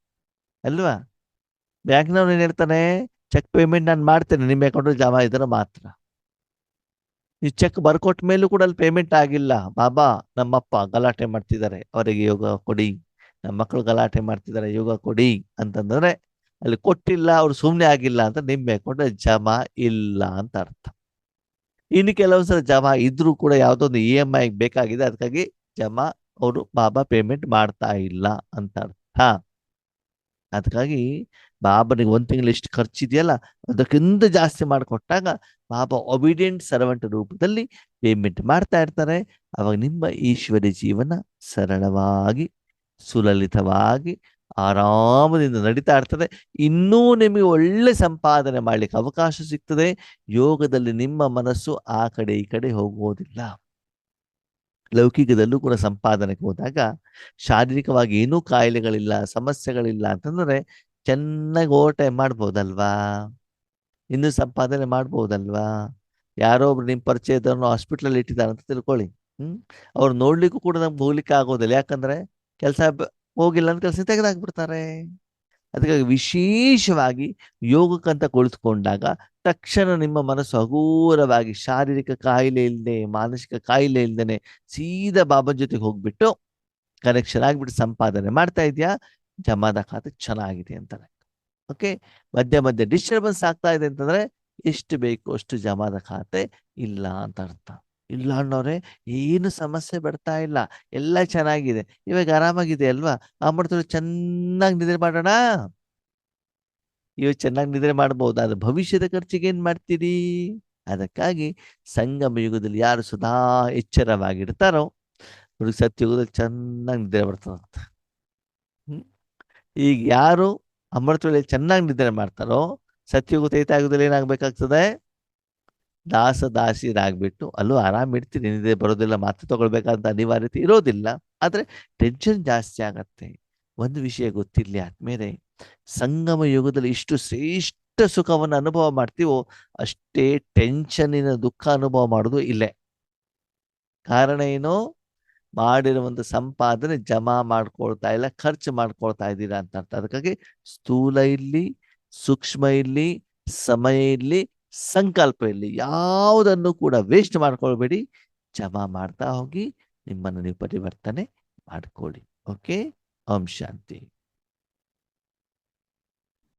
ಅಲ್ವಾ? ಬ್ಯಾಂಕ್ನವ್ರು ಏನು ಹೇಳ್ತಾನೆ? ಚೆಕ್ ಪೇಮೆಂಟ್ ನಾನು ಮಾಡ್ತೇನೆ, ನಿಮ್ಮ ಅಕೌಂಟ್ ಜಮಾ ಇದ್ರೆ ಮಾತ್ರ. ಈ ಚೆಕ್ ಬರ್ಕೊಟ್ಟ ಮೇಲೂ ಕೂಡ ಅಲ್ಲಿ ಪೇಮೆಂಟ್ ಆಗಿಲ್ಲ. ಬಾಬಾ, ನಮ್ಮಪ್ಪ ಗಲಾಟೆ ಮಾಡ್ತಿದ್ದಾರೆ, ಅವರಿಗೆ ಯೋಗ ಕೊಡಿ. ನಮ್ಮ ಮಕ್ಕಳು ಗಲಾಟೆ ಮಾಡ್ತಿದ್ದಾರೆ, ಯೋಗ ಕೊಡಿ ಅಂತಂದ್ರೆ ಅಲ್ಲಿ ಕೊಟ್ಟಿಲ್ಲ, ಅವ್ರು ಸುಮ್ಮನೆ ಆಗಿಲ್ಲ ಅಂತ ನಿಮ್ಮ ಅಕೌಂಟ್ ಜಮಾ ಇಲ್ಲ ಅಂತ ಅರ್ಥ. ಇನ್ನು ಕೆಲವು ಸಲ ಜಮಾ ಇದ್ರೂ ಕೂಡ ಯಾವುದೋ ಒಂದು ಇ ಎಂ ಐ ಬೇಕಾಗಿದೆ ಅದಕ್ಕಾಗಿ ಜಮಾ ಅವರು ಬಾಬಾ ಪೇಮೆಂಟ್ ಮಾಡ್ತಾ ಇಲ್ಲ ಅಂತ ಅರ್ಥ. ಅದಕ್ಕಾಗಿ ಬಾಬನಿಗೆ ಒಂದು ತಿಂಗಳು ಎಷ್ಟು ಖರ್ಚಿದೆಯಲ್ಲ, ಅದಕ್ಕಿಂತ ಜಾಸ್ತಿ ಮಾಡಿಕೊಟ್ಟಾಗ ಬಾಬಾ ಒಬಿಡಿಯಂಟ್ ಸರ್ವೆಂಟ್ ರೂಪದಲ್ಲಿ ಪೇಮೆಂಟ್ ಮಾಡ್ತಾ ಇರ್ತಾರೆ. ಅವಾಗ ನಿಮ್ಮ ಈಶ್ವರಿ ಜೀವನ ಸರಳವಾಗಿ, ಸುಲಲಿತವಾಗಿ ಆರಾಮದಿಂದ ನಡೀತಾ ಇರ್ತದೆ. ಇನ್ನೂ ನಿಮಗೆ ಒಳ್ಳೆ ಸಂಪಾದನೆ ಮಾಡ್ಲಿಕ್ಕೆ ಅವಕಾಶ ಸಿಗ್ತದೆ. ಯೋಗದಲ್ಲಿ ನಿಮ್ಮ ಮನಸ್ಸು ಆ ಕಡೆ ಈ ಕಡೆ ಹೋಗುವುದಿಲ್ಲ. ಲೌಕಿಕದಲ್ಲೂ ಕೂಡ ಸಂಪಾದನೆಗೆ ಹೋದಾಗ ಶಾರೀರಿಕವಾಗಿ ಏನೂ ಕಾಯಿಲೆಗಳಿಲ್ಲ, ಸಮಸ್ಯೆಗಳಿಲ್ಲ ಅಂತಂದ್ರೆ ಚೆನ್ನಾಗಿ ಓಟ ಮಾಡ್ಬೋದಲ್ವಾ? ಇನ್ನೂ ಸಂಪಾದನೆ ಮಾಡ್ಬೋದಲ್ವಾ? ಯಾರೋ ಒಬ್ರು ನಿಮ್ಮ ಪರಿಚಯದವ್ರನ್ನ ಹಾಸ್ಪಿಟ್ಲಲ್ಲಿ ಇಟ್ಟಿದ್ದಾರೆ ಅಂತ ತಿಳ್ಕೊಳ್ಳಿ. ಹ್ಮ್? ಅವ್ರು ನೋಡ್ಲಿಕ್ಕೂ ಕೂಡ ನಮ್ಗೆ ಹೋಗ್ಲಿಕ್ಕೆ ಆಗೋದಿಲ್ಲ. ಯಾಕಂದ್ರೆ ಕೆಲಸ ಹೋಗಿಲ್ಲ ಅಂತ ಕೆಲಸ ತೆಗೆದಾಕ್ಬಿಡ್ತಾರೆ. ಅದಕ್ಕಾಗಿ ವಿಶೇಷವಾಗಿ ಯೋಗಕ್ಕಂತ ಕುಳಿತುಕೊಂಡಾಗ ತಕ್ಷಣ ನಿಮ್ಮ ಮನಸ್ಸು ಹಗೂರವಾಗಿ ಶಾರೀರಿಕ ಕಾಯಿಲೆ ಇಲ್ಲದೆ ಮಾನಸಿಕ ಕಾಯಿಲೆ ಇಲ್ದೇನೆ ಸೀದಾ ಬಾಬನ್ ಜೊತೆಗೆ ಹೋಗ್ಬಿಟ್ಟು ಕನೆಕ್ಷನ್ ಆಗಿಬಿಟ್ಟು ಸಂಪಾದನೆ ಮಾಡ್ತಾ ಇದೆಯಾ? ಜಮಾದ ಖಾತೆ ಚೆನ್ನಾಗಿದೆ ಅಂತಾರೆ. ಓಕೆ ಮಧ್ಯ ಮಧ್ಯೆ ಡಿಸ್ಟರ್ಬೆನ್ಸ್ ಆಗ್ತಾ ಇದೆ ಅಂತಂದ್ರೆ ಎಷ್ಟು ಬೇಕು ಅಷ್ಟು ಜಮಾದ ಖಾತೆ ಇಲ್ಲ ಅಂತ ಅರ್ಥ. ಇಲ್ಲ ಅನ್ನೋರೆ, ಏನು ಸಮಸ್ಯೆ ಬರ್ತಾ ಇಲ್ಲ, ಎಲ್ಲ ಚೆನ್ನಾಗಿದೆ. ಇವಾಗ ಆರಾಮಾಗಿದೆ ಅಲ್ವಾ? ಆ ಮಾಡ್ತಾರೆ ಚೆನ್ನಾಗಿ ನಿದ್ರೆ ಮಾಡೋಣ? ಇವಾಗ ಚೆನ್ನಾಗಿ ನಿದ್ರೆ ಮಾಡಬಹುದು ಆದ್ರೆ ಭವಿಷ್ಯದ ಖರ್ಚಿಗೆ ಏನ್ ಮಾಡ್ತೀರಿ? ಅದಕ್ಕಾಗಿ ಸಂಗಮ ಯುಗದಲ್ಲಿ ಯಾರು ಸದಾ ಎಚ್ಚರವಾಗಿರ್ತಾರೋ, ಅವ್ರಿಗೆ ಸತ್ಯುಗದಲ್ಲಿ ಚೆನ್ನಾಗಿ ನಿದ್ರೆ ಬರ್ತದಂತ ಹ್ಮ್. ಈಗ ಯಾರು ಅಮೃತ ವೇಳೆ ಚೆನ್ನಾಗಿ ನಿದ್ರೆ ಮಾಡ್ತಾರೋ ಸತ್ಯುಗ ತೈತಾಯುಗದಲ್ಲಿ ಏನಾಗ್ಬೇಕಾಗ್ತದೆ? ದಾಸ ದಾಸಿಯರಾಗ್ಬಿಟ್ಟು ಅಲ್ಲೂ ಆರಾಮ್ ಇಡ್ತೀನಿ ನಿದ್ರೆ ಬರೋದಿಲ್ಲ ಮಾತು ತಗೊಳ್ಬೇಕಂತ ಅನಿವಾರ್ಯತೆ ಇರೋದಿಲ್ಲ. ಆದ್ರೆ ಟೆನ್ಷನ್ ಜಾಸ್ತಿ ಆಗತ್ತೆ. ಒಂದು ವಿಷಯ ಗೊತ್ತಿರ್ಲಿ, ಆದ್ಮೇಲೆ ಸಂಗಮ ಯುಗದಲ್ಲಿ ಇಷ್ಟು ಶ್ರೇಷ್ಠ ಸುಖವನ್ನು ಅನುಭವ ಮಾಡ್ತೀವೋ, ಅಷ್ಟೇ ಟೆನ್ಷನ್ನಿನ ದುಃಖ ಅನುಭವ ಮಾಡೋದು ಇಲ್ಲೇ. ಕಾರಣ ಏನು? ಮಾಡಿರುವಂತ ಸಂಪಾದನೆ ಜಮಾ ಮಾಡ್ಕೊಳ್ತಾ ಇಲ್ಲ, ಖರ್ಚು ಮಾಡ್ಕೊಳ್ತಾ ಇದ್ದೀರಾ ಅಂತ ಅರ್ಥ ಅದಕ್ಕಾಗಿ ಸ್ಥೂಲ ಇಲ್ಲಿ ಸೂಕ್ಷ್ಮ ಇಲ್ಲಿ ಸಮಯ ಇಲ್ಲಿ ಸಂಕಲ್ಪ ಇಲ್ಲಿ ಯಾವುದನ್ನು ಕೂಡ ವೇಸ್ಟ್ ಮಾಡ್ಕೊಳ್ಬೇಡಿ. ಜಮಾ ಮಾಡ್ತಾ ಹೋಗಿ, ನಿಮ್ಮನ್ನು ನೀವು ಪರಿವರ್ತನೆ ಮಾಡ್ಕೊಳ್ಳಿ. ಓಕೆ ಓಂ ಶಾಂತಿ.